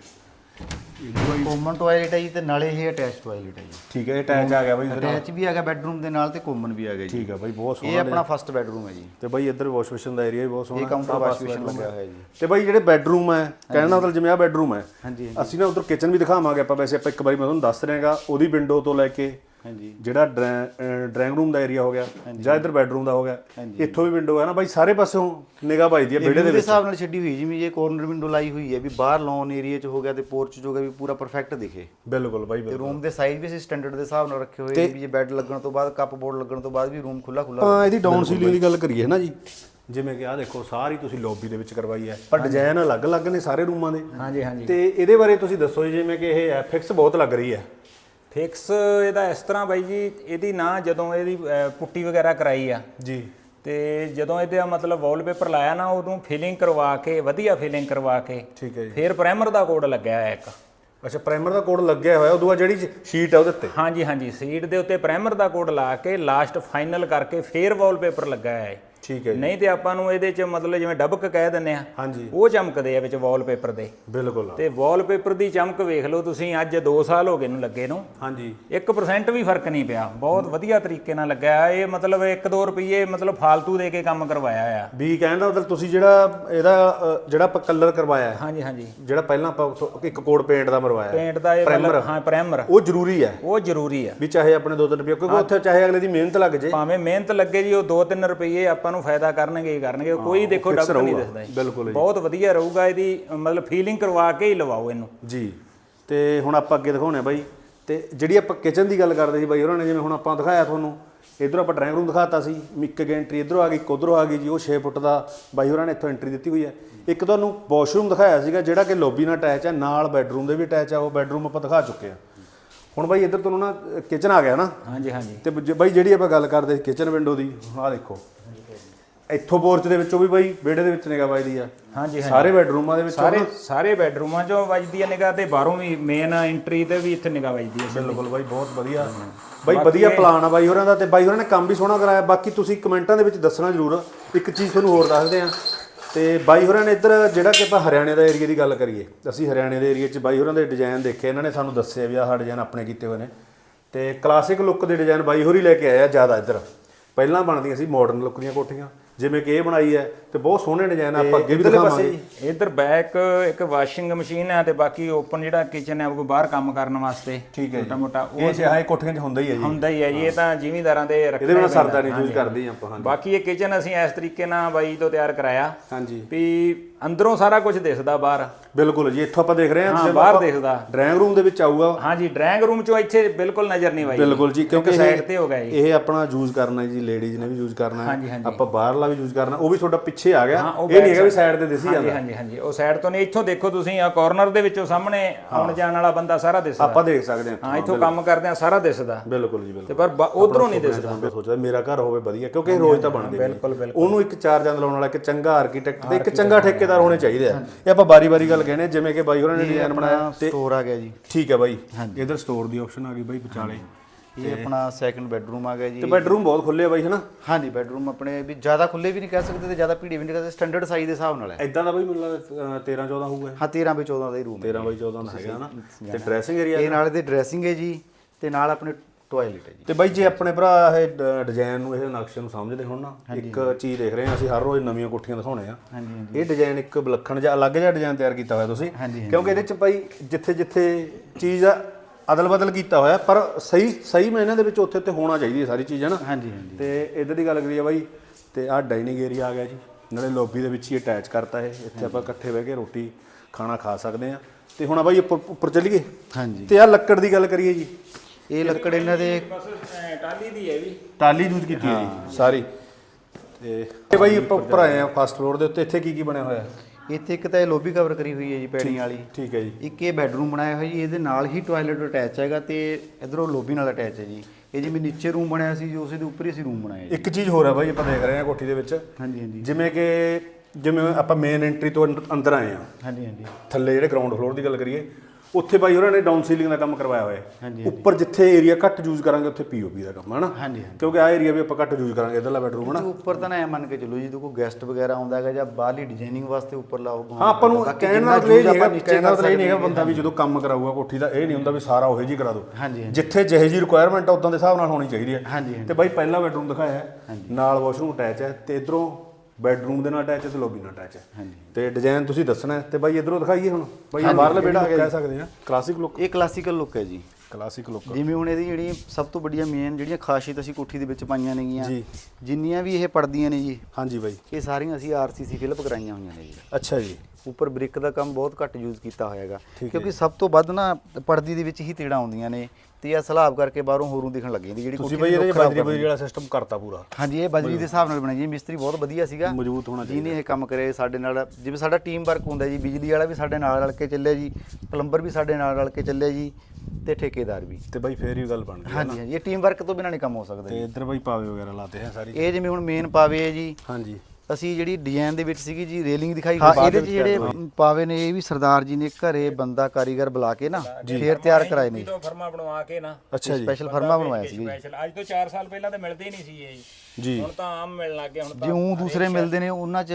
Speaker 3: ਕਾਮਨ ਟਾਇਲਟ ਹੈ ਜੀ ਤੇ ਨਾਲੇ ਇਹ ਅਟੈਚ ਟਾਇਲਟ ਹੈ ਜੀ।
Speaker 2: ਠੀਕ ਹੈ ਅਟੈਚ ਆ ਗਿਆ ਬਾਈ
Speaker 3: ਅਟੈਚ ਵੀ ਹੈਗਾ ਬੈੱਡਰੂਮ ਦੇ ਨਾਲ ਤੇ ਕਾਮਨ ਵੀ ਹੈਗਾ ਜੀ।
Speaker 2: ਠੀਕ ਹੈ ਬਾਈ ਬਹੁਤ
Speaker 3: ਇਹ
Speaker 2: ਸੋਹਣਾ
Speaker 3: ਆਪਣਾ ਫਸਟ ਬੈੱਡਰੂਮ ਹੈ ਜੀ।
Speaker 2: ਤੇ ਬਾਈ ਇੱਧਰ ਵਾਸ਼ ਬੇਸਿਨ ਦਾ ਏਰੀਆ ਵੀ ਬਹੁਤ ਸੋਹਣਾ।
Speaker 3: ਇਹ ਕਾਊਂਟਰ ਵਾਸ਼ ਬੇਸਿਨ ਲੱਗਿਆ
Speaker 2: ਹੈ।
Speaker 3: ਹੋਇਆ ਜੀ।
Speaker 2: ਤੇ ਬਾਈ ਜਿਹੜੇ ਬੈੱਡਰੂਮ ਹੈ ਕਹਿਣ ਦਾ ਮਤਲਬ ਜਿਵੇਂ ਆ ਬੈੱਡਰੂਮ ਹੈ।
Speaker 3: ਹਾਂਜੀ
Speaker 2: ਅਸੀਂ ਨਾ ਉਧਰ ਕਿਚਨ ਵੀ ਦਿਖਾਵਾਂਗੇ ਆਪਾਂ ਵੈਸੇ ਆਪਾਂ ਇੱਕ ਵਾਰੀ ਮੈਂ ਤੁਹਾਨੂੰ ਦੱਸ ਰਿਹਾਗਾ ਉਹਦੀ ਵਿੰਡੋ ਤੋਂ ਲੈ ਕੇ
Speaker 3: ਹਾਂਜੀ।
Speaker 2: ਜਿਹੜਾ ਡਰਾਇੰਗ ਰੂਮ ਦਾ ਏਰੀਆ ਹੋ ਗਿਆ ਜਾਂ ਇੱਧਰ ਬੈੱਡਰੂਮ ਦਾ ਹੋ ਗਿਆ ਇੱਥੋਂ ਵੀ ਵਿੰਡੋ ਹੈ ਨਾ ਬਾਈ ਸਾਰੇ ਪਾਸਿਓਂ ਨਿਗਾਹ ਵੱਜਦੀ ਹੈ ਵਿਹੜੇ ਦੇ ਵਿੱਚ।
Speaker 3: ਹਿਸਾਬ ਨਾਲ ਛੱਡੀ ਹੋਈ ਜਿਵੇਂ ਇਹ ਕਾਰਨਰ ਵਿੰਡੋ ਲਾਈ ਹੋਈ ਹੈ ਵੀ ਬਾਹਰ ਲੌਨ ਏਰੀਆ 'ਚ ਹੋ ਗਿਆ ਤੇ ਪੋਰਚ 'ਚ ਹੋ ਗਿਆ ਵੀ ਪੂਰਾ ਪਰਫੈਕਟ ਦਿਖੇ।
Speaker 2: ਬਿਲਕੁਲ ਬਾਈ
Speaker 3: ਤੇ
Speaker 2: ਬਿਲਕੁਲ।
Speaker 3: ਰੂਮ ਦੇ ਸਾਈਜ਼ ਵੀ ਅਸੀਂ ਸਟੈਂਡਰਡ ਦੇ ਹਿਸਾਬ ਨਾਲ ਰੱਖੇ ਹੋਏ ਵੀ ਜੇ ਬੈੱਡ ਲੱਗਣ ਤੋਂ ਬਾਅਦ ਕੱਪ ਬੋਰਡ ਲੱਗਣ ਤੋਂ ਬਾਅਦ ਵੀ ਰੂਮ ਖੁੱਲਾ ਖੁੱਲਾ
Speaker 2: ਆਪਾਂ ਇਹਦੀ ਡਾਊਨ ਸੀਲਿੰਗ ਦੀ ਗੱਲ ਕਰੀਏ ਨਾ ਜੀ। ਜਿਵੇਂ ਕਿ ਆਹ ਦੇਖੋ ਸਾਰੀ ਤੁਸੀਂ ਲੌਬੀ ਦੇ ਵਿੱਚ ਕਰਵਾਈ ਹੈ। ਪਰ ਡਿਜ਼ਾਈਨ ਅਲੱਗ-ਅਲੱਗ ਨੇ ਸਾਰੇ ਰੂਮਾਂ ਦੇ।
Speaker 1: ਹਾਂਜੀ ਹਾਂਜੀ।
Speaker 2: ਤੇ ਇਹਦੇ ਬਾਰੇ ਤੁਸੀਂ ਦੱਸੋ ਜਿਵੇਂ ਕਿ ਇਹ ਫਿਕਸ ਬਹੁਤ ਲੱਗ ਰਹੀ ਹੈ।
Speaker 1: ਫਿਕਸ ਇਹਦਾ ਇਸ ਤਰ੍ਹਾਂ ਬਾਈ ਜੀ ਇਹਦੀ ਨਾ ਜਦੋਂ ਇਹਦੀ ਅਹ, ਪੁੱਟੀ ਵਗੈਰਾ ਕਰਾਈ ਆ।
Speaker 2: ਜੀ।
Speaker 1: ਤੇ ਜਦੋਂ ਇਹਦਾ ਮਤਲਬ ਵਾਲਪੇਪਰ ਲਾਇਆ ਨਾ ਉਦੋਂ ਫਿਲਿੰਗ ਕਰਵਾ ਕੇ ਵਧੀਆ ਫਿਲਿੰਗ ਕਰਵਾ ਕੇ
Speaker 2: ਠੀਕ ਹੈ ਜੀ।
Speaker 1: ਫਿਰ ਪ੍ਰਾਈਮਰ ਦਾ ਕੋਡ ਲੱਗਿਆ ਹੈ ਇੱਕ।
Speaker 2: ਅੱਛਾ ਪ੍ਰਾਈਮਰ ਦਾ ਕੋਡ ਲੱਗਿਆ ਹੋਇਆ ਉਦੋਂ ਬਾਅਦ ਜਿਹੜੀ ਸ਼ੀਟ ਹੈ ਉਹਦੇ ਉੱਤੇ?
Speaker 1: ਹਾਂਜੀ ਹਾਂਜੀ ਸੀਟ ਦੇ ਉੱਤੇ ਪ੍ਰਾਈਮਰ ਦਾ ਕੋਡ ਲਾ ਕੇ ਲਾਸਟ ਫਾਈਨਲ ਕਰਕੇ ਫਿਰ ਵਾਲਪੇਪਰ ਲੱਗਾ ਹੈ।
Speaker 2: ਠੀਕ ਹੈ
Speaker 1: ਨਹੀਂ ਤੇ ਆਪਾਂ ਨੂੰ ਇਹਦੇ ਚ ਮਤਲਬ ਜਿਵੇਂ ਡੱਬਕ ਕਹਿ ਦਿੰਦੇ ਆ
Speaker 2: ਹਾਂਜੀ।
Speaker 1: ਉਹ ਚਮਕਦੇ ਆ ਵਿੱਚ ਵਾਲਪੇਪਰ ਦੇ।
Speaker 2: ਬਿਲਕੁਲ
Speaker 1: ਤੇ ਵਾਲਪੇਪਰ ਦੀ ਚਮਕ ਵੇਖ ਲਓ ਤੁਸੀਂ ਅੱਜ 2 ਸਾਲ ਹੋ ਗਏ ਨੂੰ ਲੱਗੇ ਨੂੰ।
Speaker 2: ਹਾਂਜੀ।
Speaker 1: 1% ਵੀ ਫ਼ਰਕ ਨਹੀਂ ਪਿਆ। ਬਹੁਤ ਵਧੀਆ ਤਰੀਕੇ ਨਾਲ ਲੱਗਿਆ। ਇਹ ਮਤਲਬ 1-2 ਰੁਪਏ ਮਤਲਬ ਫालतू ਦੇ ਕੇ ਕੰਮ ਕਰਵਾਇਆ ਆ।
Speaker 2: ਵੀ ਕਹਿੰਦਾ ਮਤਲਬ ਤੁਸੀਂ ਜਿਹੜਾ ਇਹਦਾ ਜਿਹੜਾ ਆਪਾਂ ਕਲਰ ਕਰਵਾਇਆ ਹੈ,
Speaker 1: ਹਾਂਜੀ ਹਾਂਜੀ।
Speaker 2: ਜਿਹੜਾ ਪਹਿਲਾਂ ਆਪਾਂ ਇੱਕ ਕੋਡ ਪੇਂਟ ਦਾ ਮਰਵਾਇਆ ਹੈ,
Speaker 1: ਪੇਂਟ ਦਾ ਇਹ ਮਤਲਬ ਹਾਂ ਪ੍ਰਾਈਮਰ
Speaker 2: ਉਹ ਜ਼ਰੂਰੀ ਹੈ।
Speaker 1: ਉਹ ਜ਼ਰੂਰੀ ਆ
Speaker 2: ਵੀ ਚਾਹੇ ਆਪਣੇ 2-3 ਰੁਪਏ ਕਿਉਂਕਿ ਉੱਥੇ ਚਾਹੇ ਅਗਲੇ ਦੀ ਮਿਹਨਤ ਲੱਗ ਜੇ।
Speaker 1: ਭਾਵੇਂ ਮਿਹਨਤ ਲੱਗੇ ਜੀ ਉਹ 2-3 ਰੁਪਏ ਆਪਾਂ ਨੂੰ ਫਾਇਦਾ ਕਰਨਗੇ ਹੀ ਕਰਨਗੇ ਕੋਈ ਦੇਖੋ ਡਾਕਟਰ ਨਹੀਂ ਦਿਸਦਾ
Speaker 2: ਬਿਲਕੁਲ
Speaker 1: ਬਹੁਤ ਵਧੀਆ ਰਹੂਗਾ ਇਹਦੀ ਮਤਲਬ ਫੀਲਿੰਗ ਕਰਵਾ ਕੇ ਹੀ ਲਵਾਓ ਇਹਨੂੰ।
Speaker 2: ਜੀ ਤੇ ਹੁਣ ਆਪਾਂ ਅੱਗੇ ਦਿਖਾਉਣੇ ਬਾਈ। ਤੇ ਜਿਹੜੀ ਆਪਾਂ ਕਿਚਨ ਦੀ ਗੱਲ ਕਰਦੇ ਸੀ ਬਾਈ ਉਹਨਾਂ ਨੇ ਜਿਵੇਂ ਹੁਣ ਆਪਾਂ ਦਿਖਾਇਆ ਤੁਹਾਨੂੰ ਇਧਰੋਂ ਆਪਾਂ ਡਰਾਇੰਗ ਰੂਮ ਦਿਖਾਤਾ ਸੀ ਇੱਕ ਐਂਟਰੀ ਇਧਰੋਂ ਆ ਗਈ ਉਧਰੋਂ ਆ ਗਈ ਜੀ ਉਹ 6 ਫੁੱਟ ਦਾ ਬਾਈ ਹੋਰਾਂ ਨੇ ਇੱਥੋਂ ਐਂਟਰੀ ਦਿੱਤੀ ਹੋਈ ਹੈ। ਇੱਕ ਤੁਹਾਨੂੰ ਵਾਸ਼ਰੂਮ ਦਿਖਾਇਆ ਸੀਗਾ ਜਿਹੜਾ ਕਿ ਲੌਬੀ ਨਾਲ ਅਟੈਚ ਹੈ ਨਾਲ ਬੈੱਡਰੂਮ ਦੇ ਵੀ ਅਟੈਚ ਆ ਉਹ ਬੈੱਡਰੂਮ ਆਪਾਂ ਦਿਖਾ ਚੁੱਕੇ ਆ ਹੁਣ ਬਾਈ ਇੱਧਰ ਤੁਹਾਨੂੰ ਨਾ ਕਿਚਨ ਆ ਗਿਆ ਨਾ?
Speaker 1: ਹਾਂਜੀ ਹਾਂਜੀ।
Speaker 2: ਤੇ ਬਾਈ ਜਿਹੜੀ ਆਪਾਂ ਗੱਲ ਕਰਦੇ ਕਿਚਨ ਵਿੰਡੋ ਦੀ ਆਹ ਦੇਖੋ। ਇੱਥੋਂ ਪੋਰਚ ਦੇ ਵਿੱਚੋਂ ਵੀ ਬਾਈ ਵਿਹੜੇ ਦੇ ਵਿੱਚ ਨਿਗਾਹ ਵੱਜਦੀ ਆ।
Speaker 1: ਹਾਂਜੀ
Speaker 2: ਸਾਰੇ ਬੈੱਡਰੂਮਾਂ ਦੇ ਵਿੱਚ
Speaker 1: ਸਾਰੇ ਸਾਰੇ ਬੈਡਰੂਮਾਂ 'ਚੋਂ ਵੱਜਦੀ ਹੈ ਨਿਗਾਹ ਤੇ ਬਾਹਰੋਂ ਵੀ ਮੇਨ ਐਂਟਰੀ ਤੇ ਵੀ ਇੱਥੇ ਨਿਗਾਹ ਵੱਜਦੀ ਹੈ
Speaker 2: ਬਿਲਕੁਲ ਬਾਈ ਬਹੁਤ ਵਧੀਆ। ਬਾਈ ਵਧੀਆ ਪਲਾਨ ਆ ਬਾਈ ਹੋਰਾਂ ਦਾ ਤੇ ਬਾਈ ਹੋਰਾਂ ਨੇ ਕੰਮ ਵੀ ਸੋਹਣਾ ਕਰਾਇਆ। ਬਾਕੀ ਤੁਸੀਂ ਕਮੈਂਟਾਂ ਦੇ ਵਿੱਚ ਦੱਸਣਾ ਜ਼ਰੂਰ। ਇੱਕ ਚੀਜ਼ ਤੁਹਾਨੂੰ ਹੋਰ ਦੱਸਦੇ ਆ। ਤੇ ਬਾਈ ਹੋਰਾਂ ਨੇ ਇੱਧਰ ਜਿਹੜਾ ਕਿ ਆਪਾਂ ਹਰਿਆਣੇ ਦਾ ਏਰੀਆ ਦੀ ਗੱਲ ਕਰੀਏ। ਅਸੀਂ ਹਰਿਆਣੇ ਦੇ ਏਰੀਆ 'ਚ ਬਾਈ ਹੋਰਾਂ ਦੇ ਡਿਜ਼ਾਈਨ ਦੇਖੇ। ਇਹਨਾਂ ਨੇ ਸਾਨੂੰ ਦੱਸਿਆ ਵੀ ਆਹ ਡਿਜ਼ਾਈਨ ਆਪਣੇ ਕੀਤੇ ਹੋਏ ਨੇ। ਤੇ ਕਲਾਸਿਕ ਲੁੱਕ ਦੇ ਡਿਜ਼ਾਈਨ ਬਾਈ ਹੋਰੀ ਲੈ ਕੇ ਆਇਆ ਜ਼ਿਆਦਾ ਇੱਧਰ। ਪਹਿਲਾਂ ਬਣਦੀਆਂ ਸੀ ਮਾਡਰਨ ਲੁੱਕ ਦੀਆਂ ਕੋਠੀਆਂ। ਜਿਵੇਂ ਕਿ ਇਹ ਬਣਾਈ ਹੈ ਤੇ ਬਹੁਤ ਸੋਹਣੇ ਡਿਜ਼ਾਈਨ ਆਪਾਂ ਅੱਗੇ ਵੀ ਦਿਖਾਵਾਂਗੇ।
Speaker 1: ਇਧਰ ਬੈਕ ਇੱਕ ਵਾਸ਼ਿੰਗ ਮਸ਼ੀਨ ਹੈ ਤੇ ਬਾਕੀ ਓਪਨ ਜਿਹੜਾ ਕਿਚਨ ਹੈ ਉਹ ਬਾਹਰ ਕੰਮ ਕਰਨ ਵਾਸਤੇ
Speaker 2: ਠੀਕ ਹੈ ਜੀ।
Speaker 1: ਛੋਟਾ ਮੋਟਾ ਉਹ
Speaker 2: ਇਹ ਚਾਹੇ ਕੋਠੀਆਂ 'ਚ ਹੁੰਦਾ ਹੀ ਹੈ ਜੀ।
Speaker 1: ਹੁੰਦਾ ਹੀ ਹੈ ਜੀ ਇਹ ਤਾਂ ਜ਼ਿਮੀਂਦਾਰਾਂ ਦੇ ਰੱਖਣਾ
Speaker 2: ਇਹਦੇ
Speaker 1: ਹੀ ਪੈਂਦਾ।
Speaker 2: ਸਰਦਾ ਨਹੀਂ ਯੂਜ਼ ਕਰਦੇ ਆਪਾਂ ਹਾਂਜੀ।
Speaker 1: ਬਾਕੀ ਇਹ ਕਿਚਨ ਅਸੀਂ ਇਸ ਤਰੀਕੇ ਨਾਲ ਬਾਈ ਤੋਂ ਤਿਆਰ ਕਰਾਇਆ।
Speaker 2: ਹਾਂਜੀ।
Speaker 1: ਵੀ ਅੰਦਰੋਂ ਸਾਰਾ ਕੁਝ ਦਿਸਦਾ ਬਾਹਰ।
Speaker 2: ਬਿਲਕੁਲ ਜੀ ਇੱਥੋਂ ਆਪਾਂ ਦੇਖ ਰਹੇ ਹਾਂ
Speaker 1: ਹਾਂ ਬਾਹਰ
Speaker 2: ਆਪਾਂ
Speaker 1: ਦਿਖਦਾ
Speaker 2: ਡਰਾਇੰਗ ਰੂਮ ਦੇ ਵਿੱਚ ਆਊਗਾ।
Speaker 1: ਹਾਂਜੀ ਡਰਾਇੰਗ ਰੂਮ ਚੋਂ ਇੱਥੇ ਬਿਲਕੁਲ ਨਜ਼ਰ ਨਹੀਂ ਆਈ
Speaker 2: ਬਿਲਕੁਲ ਜੀ ਕਿਉਂਕਿ
Speaker 1: ਸਾਈਡ
Speaker 2: ਇਹ-
Speaker 1: ਤੇ ਹੋ ਗਿਆ ਜੀ।
Speaker 2: ਇਹ ਆਪਣਾ ਯੂਜ਼ ਕਰਨਾ ਹੈ ਜੀ ਲੇਡੀਜ਼ ਨੇ ਵੀ ਯੂਜ਼ ਕਰਨਾ
Speaker 1: ਹਾਂਜੀ,
Speaker 2: ਹੈ ਬਾਹਰਲਾ ਵੀ ਯੂਜ਼ ਕਰਨਾ ਉਹ ਵੀ ਤੁਹਾਡਾ ਪਿੱਛੇ ਆ ਗਿਆ। ਇਹ ਨਹੀਂ ਹੈਗਾ ਵੀ ਸਾਈਡ ਤੇ ਦਿਸੀ
Speaker 1: ਹਾਂਜੀ
Speaker 2: ਜਾਂਦਾ।
Speaker 1: ਹਾਂਜੀ ਹਾਂਜੀ ਉਹ ਸਾਈਡ ਤੋਂ ਨਹੀਂ ਇੱਥੋਂ ਦੇਖੋ ਤੁਸੀਂ ਆ ਕਾਰਨਰ ਦੇ ਵਿੱਚੋਂ ਸਾਹਮਣੇ ਆਉਣ ਜਾਣ ਵਾਲਾ ਬੰਦਾ ਸਾਰਾ ਦਿਸਦਾ।
Speaker 2: ਆਪਾਂ ਦੇਖ ਸਕਦੇ ਹਾਂ
Speaker 1: ਹਾਂ ਇੱਥੋਂ ਕੰਮ ਕਰਦੇ ਆ ਸਾਰਾ ਦਿਸਦਾ।
Speaker 2: ਬਿਲਕੁਲ ਜੀ
Speaker 1: ਤੇ
Speaker 2: ਬਿਲਕੁਲ
Speaker 1: ਪਰ ਉਧਰੋਂ ਨਹੀਂ ਦਿਸਦਾ।
Speaker 2: ਬੰਦੇ ਸੋਚਦਾ ਮੇਰਾ ਘਰ ਹੋਵੇ ਵਧੀਆ ਕਿਉਂਕਿ ਇਹ ਰੋਜ਼ ਤਾਂ ਬਣਦੇ ਨਹੀਂ।
Speaker 1: ਬਿਲਕੁਲ ਬਿਲਕੁਲ।
Speaker 2: ਉਹਨੂੰ ਇੱਕ ਚਾਰ ਜੰਦ ਲਾਉਣ ਵਾਲਾ ਇੱਕ ਚੰਗਾ ਆਰਕੀਟੈਕਟ ਤੇ ਇੱਕ ਚੰਗਾ ਠੇਕੇਦਾਰ ਹੋਣੇ ਚਾਹੀਦੇ ਆ। ਇਹ ਆਪਾਂ ਬਾਰੀ-ਬਾਰੀ ਗੱਲ ਕਹਿੰਦੇ ਜਿਵੇਂ ਕਿ ਬਾਈ ਹੋਰਾਂ ਨੇ ਡਿਜ਼ਾਈਨ ਬਣਾਇਆ ਤੇ
Speaker 3: ਸਟੋਰ ਆ ਗਿਆ ਜੀ।
Speaker 2: ਠੀਕ ਹੈ ਬਾਈ। ਇਧਰ ਸਟੋਰ ਦੀ ਆਪਸ਼ਨ ਆ ਗਈ ਬਾਈ ਵਿਚਾਲੇ।
Speaker 3: ਇਹ ਆਪਣਾ ਸੈਕੰਡ ਬੈੱਡਰੂਮ ਆ ਗਿਆ ਜੀ।
Speaker 2: ਤੇ ਬੈਡਰੂਮ ਬਹੁਤ ਖੁੱਲੇ ਆ ਬਾਈ ਹਨਾ?
Speaker 3: ਹਾਂਜੀ ਬੈੱਡਰੂਮ ਆਪਣੇ ਵੀ ਜ਼ਿਆਦਾ ਖੁੱਲੇ ਵੀ ਨਹੀਂ ਕਹਿ ਸਕਦੇ ਤੇ ਜ਼ਿਆਦਾ ਭੀੜੇ ਵੀ ਨਹੀਂ ਕਹਿ ਸਕਦੇ ਸਟੈਂਡਰਡ ਸਾਈਜ਼ ਦੇ ਹਿਸਾਬ ਨਾਲ ਹੈ।
Speaker 2: ਇਦਾਂ ਦਾ ਬਾਈ ਮੈਨੂੰ ਲੱਗਦਾ 13 14 ਹੋਊਗਾ।
Speaker 3: ਹਾਂ 13 ਬਾਈ 14 ਦਾ ਹੀ ਰੂਮ ਹੈ
Speaker 2: 13 ਬਾਈ 14 ਦਾ ਹੈਗਾ ਹਨਾ? ਤੇ ਡਰੈਸਿੰਗ ਏਰੀਆ
Speaker 3: ਇਹ ਨਾਲ ਇਹਦੇ ਡਰੈਸਿੰਗ ਹੈ ਜੀ ਤੇ ਨਾਲ ਆਪਣੇ ਟਾਇਲਟ ਹੈ ਜੀ।
Speaker 2: ਤੇ ਬਾਈ ਜੇ ਆਪਣੇ ਭਰਾ ਇਹ ਡਿਜ਼ਾਈਨ ਨੂੰ ਇਹ ਨਕਸ਼ੇ ਨੂੰ ਸਮਝਦੇ ਹੋਣ ਨਾ ਇੱਕ ਚੀਜ਼ ਦੇਖ ਰਹੇ ਹਾਂ ਅਸੀਂ ਹਰ ਰੋਜ਼ ਨਵੀਆਂ ਕੋਠੀਆਂ ਦਿਖਾਉਣੇ ਆ। ਇਹ ਡਿਜ਼ਾਈਨ ਇੱਕ ਵਿਲੱਖਣ ਜਿਹਾ ਅਲੱਗ ਜਿਹਾ ਡਿਜ਼ਾਈਨ ਤਿਆਰ ਕੀਤਾ ਹੋਇਆ ਤੁਸੀਂ ਕਿਉਂਕਿ ਇਹਦੇ ਚ ਬਾਈ ਜਿੱਥੇ ਜਿੱਥੇ ਚੀਜ਼ ਅਦਲ ਬਦਲ ਕੀਤਾ ਹੋਇਆ ਪਰ ਸਹੀ ਸਹੀ ਮਾਇਨੇ ਦੇ ਵਿੱਚ ਉੱਥੇ ਉੱਤੇ ਹੋਣਾ ਚਾਹੀਦੀ ਹੈ ਸਾਰੀ ਚੀਜ਼ ਹੈ ਨਾ?
Speaker 3: ਹਾਂਜੀ ਹਾਂਜੀ।
Speaker 2: ਤੇ ਇਧਰ ਦੀ ਗੱਲ ਕਰੀਏ ਬਾਈ ਤੇ ਆਹ ਡਾਈਨਿੰਗ ਏਰੀਆ ਆ ਗਿਆ ਜੀ। ਨਾਲੇ ਲੌਬੀ ਦੇ ਵਿੱਚ ਹੀ ਅਟੈਚ ਕਰਤਾ ਇਹ। ਇੱਥੇ ਆਪਾਂ ਇਕੱਠੇ ਬਹਿ ਕੇ ਰੋਟੀ ਖਾਣਾ ਖਾ ਸਕਦੇ ਆ ਤੇ ਹੁਣ ਆ ਬਾਈ ਉੱਪਰ ਉੱਪਰ ਚੱਲੀਏ?
Speaker 3: ਹਾਂਜੀ।
Speaker 2: ਤੇ ਆਹ ਲੱਕੜ ਦੀ ਗੱਲ ਕਰੀਏ ਜੀ।
Speaker 3: ਇਹ ਲੱਕੜ ਇਹਨਾਂ ਦੇ
Speaker 1: ਬਸ ਟਾਲੀ ਦੀ ਹੈ ਵੀ
Speaker 2: ਟਾਲੀ ਯੂਜ਼ ਕੀਤੀ ਹੈ ਜੀ। ਸਾਰੀ। ਤੇ ਇਹ ਬਾਈ ਆਪਾਂ ਉੱਪਰ ਆਏ ਆ ਫਸਟ ਫਲੋਰ ਦੇ ਉੱਤੇ। ਇੱਥੇ ਕੀ ਕੀ ਬਣਿਆ ਹੋਇਆ?
Speaker 3: ਇੱਥੇ ਇੱਕ ਤਾਂ ਇਹ ਲੋਬੀ ਕਵਰ ਕਰੀ ਹੋਈ ਹੈ ਜੀ ਪੈੜੀਆਂ ਵਾਲੀ।
Speaker 2: ਠੀਕ ਹੈ ਜੀ।
Speaker 3: ਇੱਕ ਇਹ ਬੈੱਡਰੂਮ ਬਣਾਇਆ ਹੋਇਆ ਜੀ ਇਹਦੇ ਨਾਲ ਹੀ ਟਾਇਲਟ ਅਟੈਚ ਹੈਗਾ ਤੇ ਇਧਰੋਂ ਲੋਬੀ ਨਾਲ ਅਟੈਚ ਹੈ ਜੀ। ਇਹ ਜਿਵੇਂ ਨੀਚੇ ਰੂਮ ਬਣਿਆ ਸੀ ਜੀ ਉਸੇ ਦੇ ਉੱਪਰ ਹੀ ਅਸੀਂ ਰੂਮ ਬਣਾਇਆ ਜੀ।
Speaker 2: ਇੱਕ ਚੀਜ਼ ਹੋਰ ਹੈ ਬਾਈ ਆਪਾਂ ਦੇਖ ਰਹੇ ਹਾਂ ਕੋਠੀ ਦੇ ਵਿੱਚ।
Speaker 3: ਹਾਂਜੀ ਹਾਂਜੀ।
Speaker 2: ਜਿਵੇਂ ਕਿ ਜਿਵੇਂ ਆਪਾਂ ਮੇਨ ਐਂਟਰੀ ਤੋਂ ਅੰਦਰ- ਅੰਦਰ ਆਏ ਆ
Speaker 3: ਹਾਂਜੀ ਹਾਂਜੀ।
Speaker 2: ਥੱਲੇ ਜਿਹੜੇ ਗਰਾਊਂਡ ਫਲੋਰ ਦੀ ਗੱਲ ਕਰੀਏ ਉੱਥੇ ਬਾਈ ਉਹਨਾਂ ਨੇ ਡਾਊਨ ਸੀਲਿੰਗ ਦਾ ਕੰਮ ਕਰਵਾਇਆ ਹੋਇਆ ਹੈ।
Speaker 3: ਹਾਂਜੀ,
Speaker 2: ਉੱਪਰ ਜਿੱਥੇ ਏਰੀਆ ਘੱਟ ਯੂਜ਼ ਕਰਾਂਗੇ ਉੱਥੇ ਪੀਓਪੀ ਦਾ ਕੰਮ ਹੈ ਨਾ?
Speaker 3: ਹਾਂਜੀ ਹਾਂਜੀ।
Speaker 2: ਕਿਉਂਕਿ ਆ ਏਰੀਆ ਵੀ ਆਪਾਂ ਘੱਟ ਯੂਜ਼ ਕਰਾਂਗੇ ਇਧਰਲਾ ਬੈਡਰੂਮ ਹੈ ਨਾ?
Speaker 3: ਤੇ ਉੱਪਰ ਤਾਂ ਐ ਮੰਨ ਕੇ ਚੱਲੋ ਜੀ ਕੋਈ ਗੈਸਟ ਵਗੈਰਾ ਆਉਂਦਾ ਹੈਗਾ ਜਾਂ ਬਾਹਰਲੀ ਡਿਜ਼ਾਈਨਿੰਗ ਵਾਸਤੇ ਉੱਪਰ ਲਾਓ
Speaker 2: ਹਾਂ ਆਪਾਂ ਨੂੰ ਕਹਿਣ ਦਾ ਇਹ ਨਹੀਂ ਹੈਗਾ ਕਹਿਣ ਦਾ ਇਹ ਨਹੀਂ ਹੈਗਾ ਬੰਦਾ ਵੀ ਜਦੋਂ ਕੰਮ ਕਰਾਊਗਾ ਕੋਠੀ ਦਾ ਇਹ ਨਹੀਂ ਹੁੰਦਾ ਵੀ ਸਾਰਾ ਉਹੇ ਜੀ ਕਰਾ ਦੋ। ਜਿੱਥੇ ਜਿਹੇ ਜੀ ਰਿਕੁਆਇਰਮੈਂਟ ਆ ਉਦਾਂ ਦੇ ਹਿਸਾਬ ਨਾਲ ਹੋਣੀ ਚਾਹੀਦੀ ਹੈ। ਤੇ ਬਾਈ ਪਹਿਲਾ ਬੈਡਰੂਮ ਦਿਖਾਇਆ ਹੈ ਨਾਲ ਵਾਸ਼ਰੂਮ ਅਟੈਚ ਹੈ ਤੇ ਇਧਰੋਂ ਬੈਡਰੂਮ ਦੇ ਨਾਲ ਅਟੈਚ ਹੈ ਤੇ ਲੌਬੀ ਨਾਲ ਅਟੈਚ ਹੈ।
Speaker 3: ਹਾਂਜੀ।
Speaker 2: ਤੇ ਡਿਜ਼ਾਈਨ ਤੁਸੀਂ ਦੱਸਣਾ ਹੈ ਤੇ ਬਾਈ ਇਧਰੋਂ ਦਿਖਾਈਏ ਹੁਣ। ਬਾਈ ਇਹ ਬਾਹਰਲਾ ਬੇੜਾ ਕਹਿ ਸਕਦੇ ਆ ਕਲਾਸਿਕ ਲੁੱਕ
Speaker 3: ਇਹ ਕਲਾਸੀਕਲ ਲੁੱਕ ਹੈ ਜੀ।
Speaker 2: ਕਲਾਸਿਕ ਲੁੱਕ
Speaker 3: ਜਿਵੇਂ ਹੁਣ ਇਹਦੀ ਜਿਹੜੀ ਸਭ ਤੋਂ ਵੱਡੀਆਂ ਮੇਨ ਜਿਹੜੀਆਂ ਖਾਸੀਅਤ ਅਸੀਂ ਕੋਠੀ ਦੇ ਵਿੱਚ ਪਾਈਆਂ ਨੇਗੀਆਂ
Speaker 2: ਜੀ।
Speaker 3: ਜਿੰਨੀਆਂ ਵੀ ਇਹ ਪੜਦੀਆਂ ਨੇ ਜੀ
Speaker 2: ਹਾਂਜੀ ਬਾਈ।
Speaker 3: ਇਹ ਸਾਰੀਆਂ ਅਸੀਂ ਆਰਸੀਸੀ ਫਿਲਪ ਕਰਾਈਆਂ ਹੋਈਆਂ ਨੇ ਜੀ।
Speaker 2: ਅੱਛਾ ਜੀ।
Speaker 3: ਉੱਪਰ ਬ੍ਰਿਕ ਦਾ ਕੰਮ ਬਹੁਤ ਘੱਟ ਯੂਜ਼ ਕੀਤਾ ਹੋਇਆਗਾ
Speaker 2: ਠੀਕ ਹੈ
Speaker 3: ਕਿਉਂਕਿ ਸਭ ਤੋਂ ਵੱਧ ਨਾ ਪਰਦੀ ਦੇ ਵਿੱਚ ਹੀ ਤੇੜਾਂ ਆਉਂਦੀਆਂ ਨੇ। ਤੇ ਇਹ ਸਲਾਬ ਕਰਕੇ ਬਾਹਰੋਂ ਹੋਰੋਂ ਦਿਖਣ ਲੱਗ ਜਾਂਦੀ ਜਿਹੜੀ
Speaker 2: ਤੁਸੀਂ ਬਈ ਇਹਦੇ ਬਜਰੀ ਬਜਰੀ ਵਾਲਾ ਸਿਸਟਮ ਕਰਤਾ ਪੂਰਾ।
Speaker 3: ਹਾਂਜੀ ਇਹ ਬਜਰੀ ਦੇ ਹਿਸਾਬ ਨਾਲ ਬਣਾਈ ਜੀ ਮਿਸਤਰੀ ਬਹੁਤ ਵਧੀਆ ਸੀਗਾ।
Speaker 2: ਮਜ਼ਬੂਤ ਹੋਣਾ ਚਾਹੀਦਾ।
Speaker 3: ਜਿਹਨੇ ਇਹ ਕੰਮ ਕਰੇ ਸਾਡੇ ਨਾਲ ਜਿਵੇਂ ਸਾਡਾ ਟੀਮ ਵਰਕ ਹੁੰਦਾ ਜੀ ਬਿਜਲੀ ਵਾਲਾ ਵੀ ਸਾਡੇ ਨਾਲ ਰਲ ਕੇ ਚੱਲਿਆ ਜੀ ਪਲੰਬਰ ਵੀ ਸਾਡੇ ਨਾਲ ਰਲ ਕੇ ਚੱਲਿਆ ਜੀ ਤੇ ਠੇਕੇਦਾਰ ਵੀ।
Speaker 2: ਤੇ ਬਈ ਫੇਰ ਹੀ ਗੱਲ ਬਣਦੀ ਹੈ
Speaker 3: ਹਾਂਜੀ ਹਾਂਜੀ ਇਹ ਟੀਮ ਵਰਕ ਤੋਂ ਬਿਨਾਂ ਨਹੀਂ ਕੰਮ ਹੋ ਸਕਦਾ
Speaker 2: ਤੇ ਇੱਧਰ ਬਈ ਪਾਵੇ ਵਗੈਰਾ ਲਾਤੇ ਹੈ ਸਾਰੀ
Speaker 3: ਇਹ ਜਿਵੇਂ ਹੁਣ ਮੇਨ ਪਾਵੇ ਹੈ ਜੀ
Speaker 2: ਹਾਂਜੀ।
Speaker 3: ਅਸੀਂ ਜਿਹੜੀ ਡਿਜ਼ਾਈਨ ਦੇ ਵਿੱਚ ਸੀਗੀ ਜੀ ਰੇਲਿੰਗ ਦਿਖਾਈ ਹਾਂ ਇਹਦੇ ਚ ਜਿਹੜੇ ਪਾਵੇ ਨੇ ਇਹ ਵੀ ਸਰਦਾਰ ਜੀ ਨੇ ਘਰੇ ਬੰਦਾ ਕਾਰੀਗਰ ਬੁਲਾ ਕੇ ਨਾ ਫੇਰ ਤਿਆਰ ਕਰਾਏ ਨੇ।
Speaker 1: ਤੋਂ ਫਰਮਾ ਬਣਵਾ ਕੇ ਨਾ।
Speaker 2: ਅੱਛਾ ਜੀ।
Speaker 3: ਸਪੈਸ਼ਲ ਫਰਮਾ ਬਣਵਾਇਆ ਸੀ
Speaker 1: ਸਪੈਸ਼ਲ ਅੱਜ ਤੋਂ 4 ਸਾਲ ਪਹਿਲਾਂ ਤਾਂ ਮਿਲਦੇ ਹੀ ਨਹੀਂ ਸੀ ਇਹ ਜੀ।
Speaker 2: ਜੀ।
Speaker 1: ਹੁਣ ਤਾਂ ਆਮ ਮਿਲਣ ਲੱਗ ਗਿਆ ਹੁਣ ਤਾਂ
Speaker 3: ਜਿਉਂ ਦੂਸਰੇ ਮਿਲਦੇ ਨੇ ਉਹਨਾਂ ਚ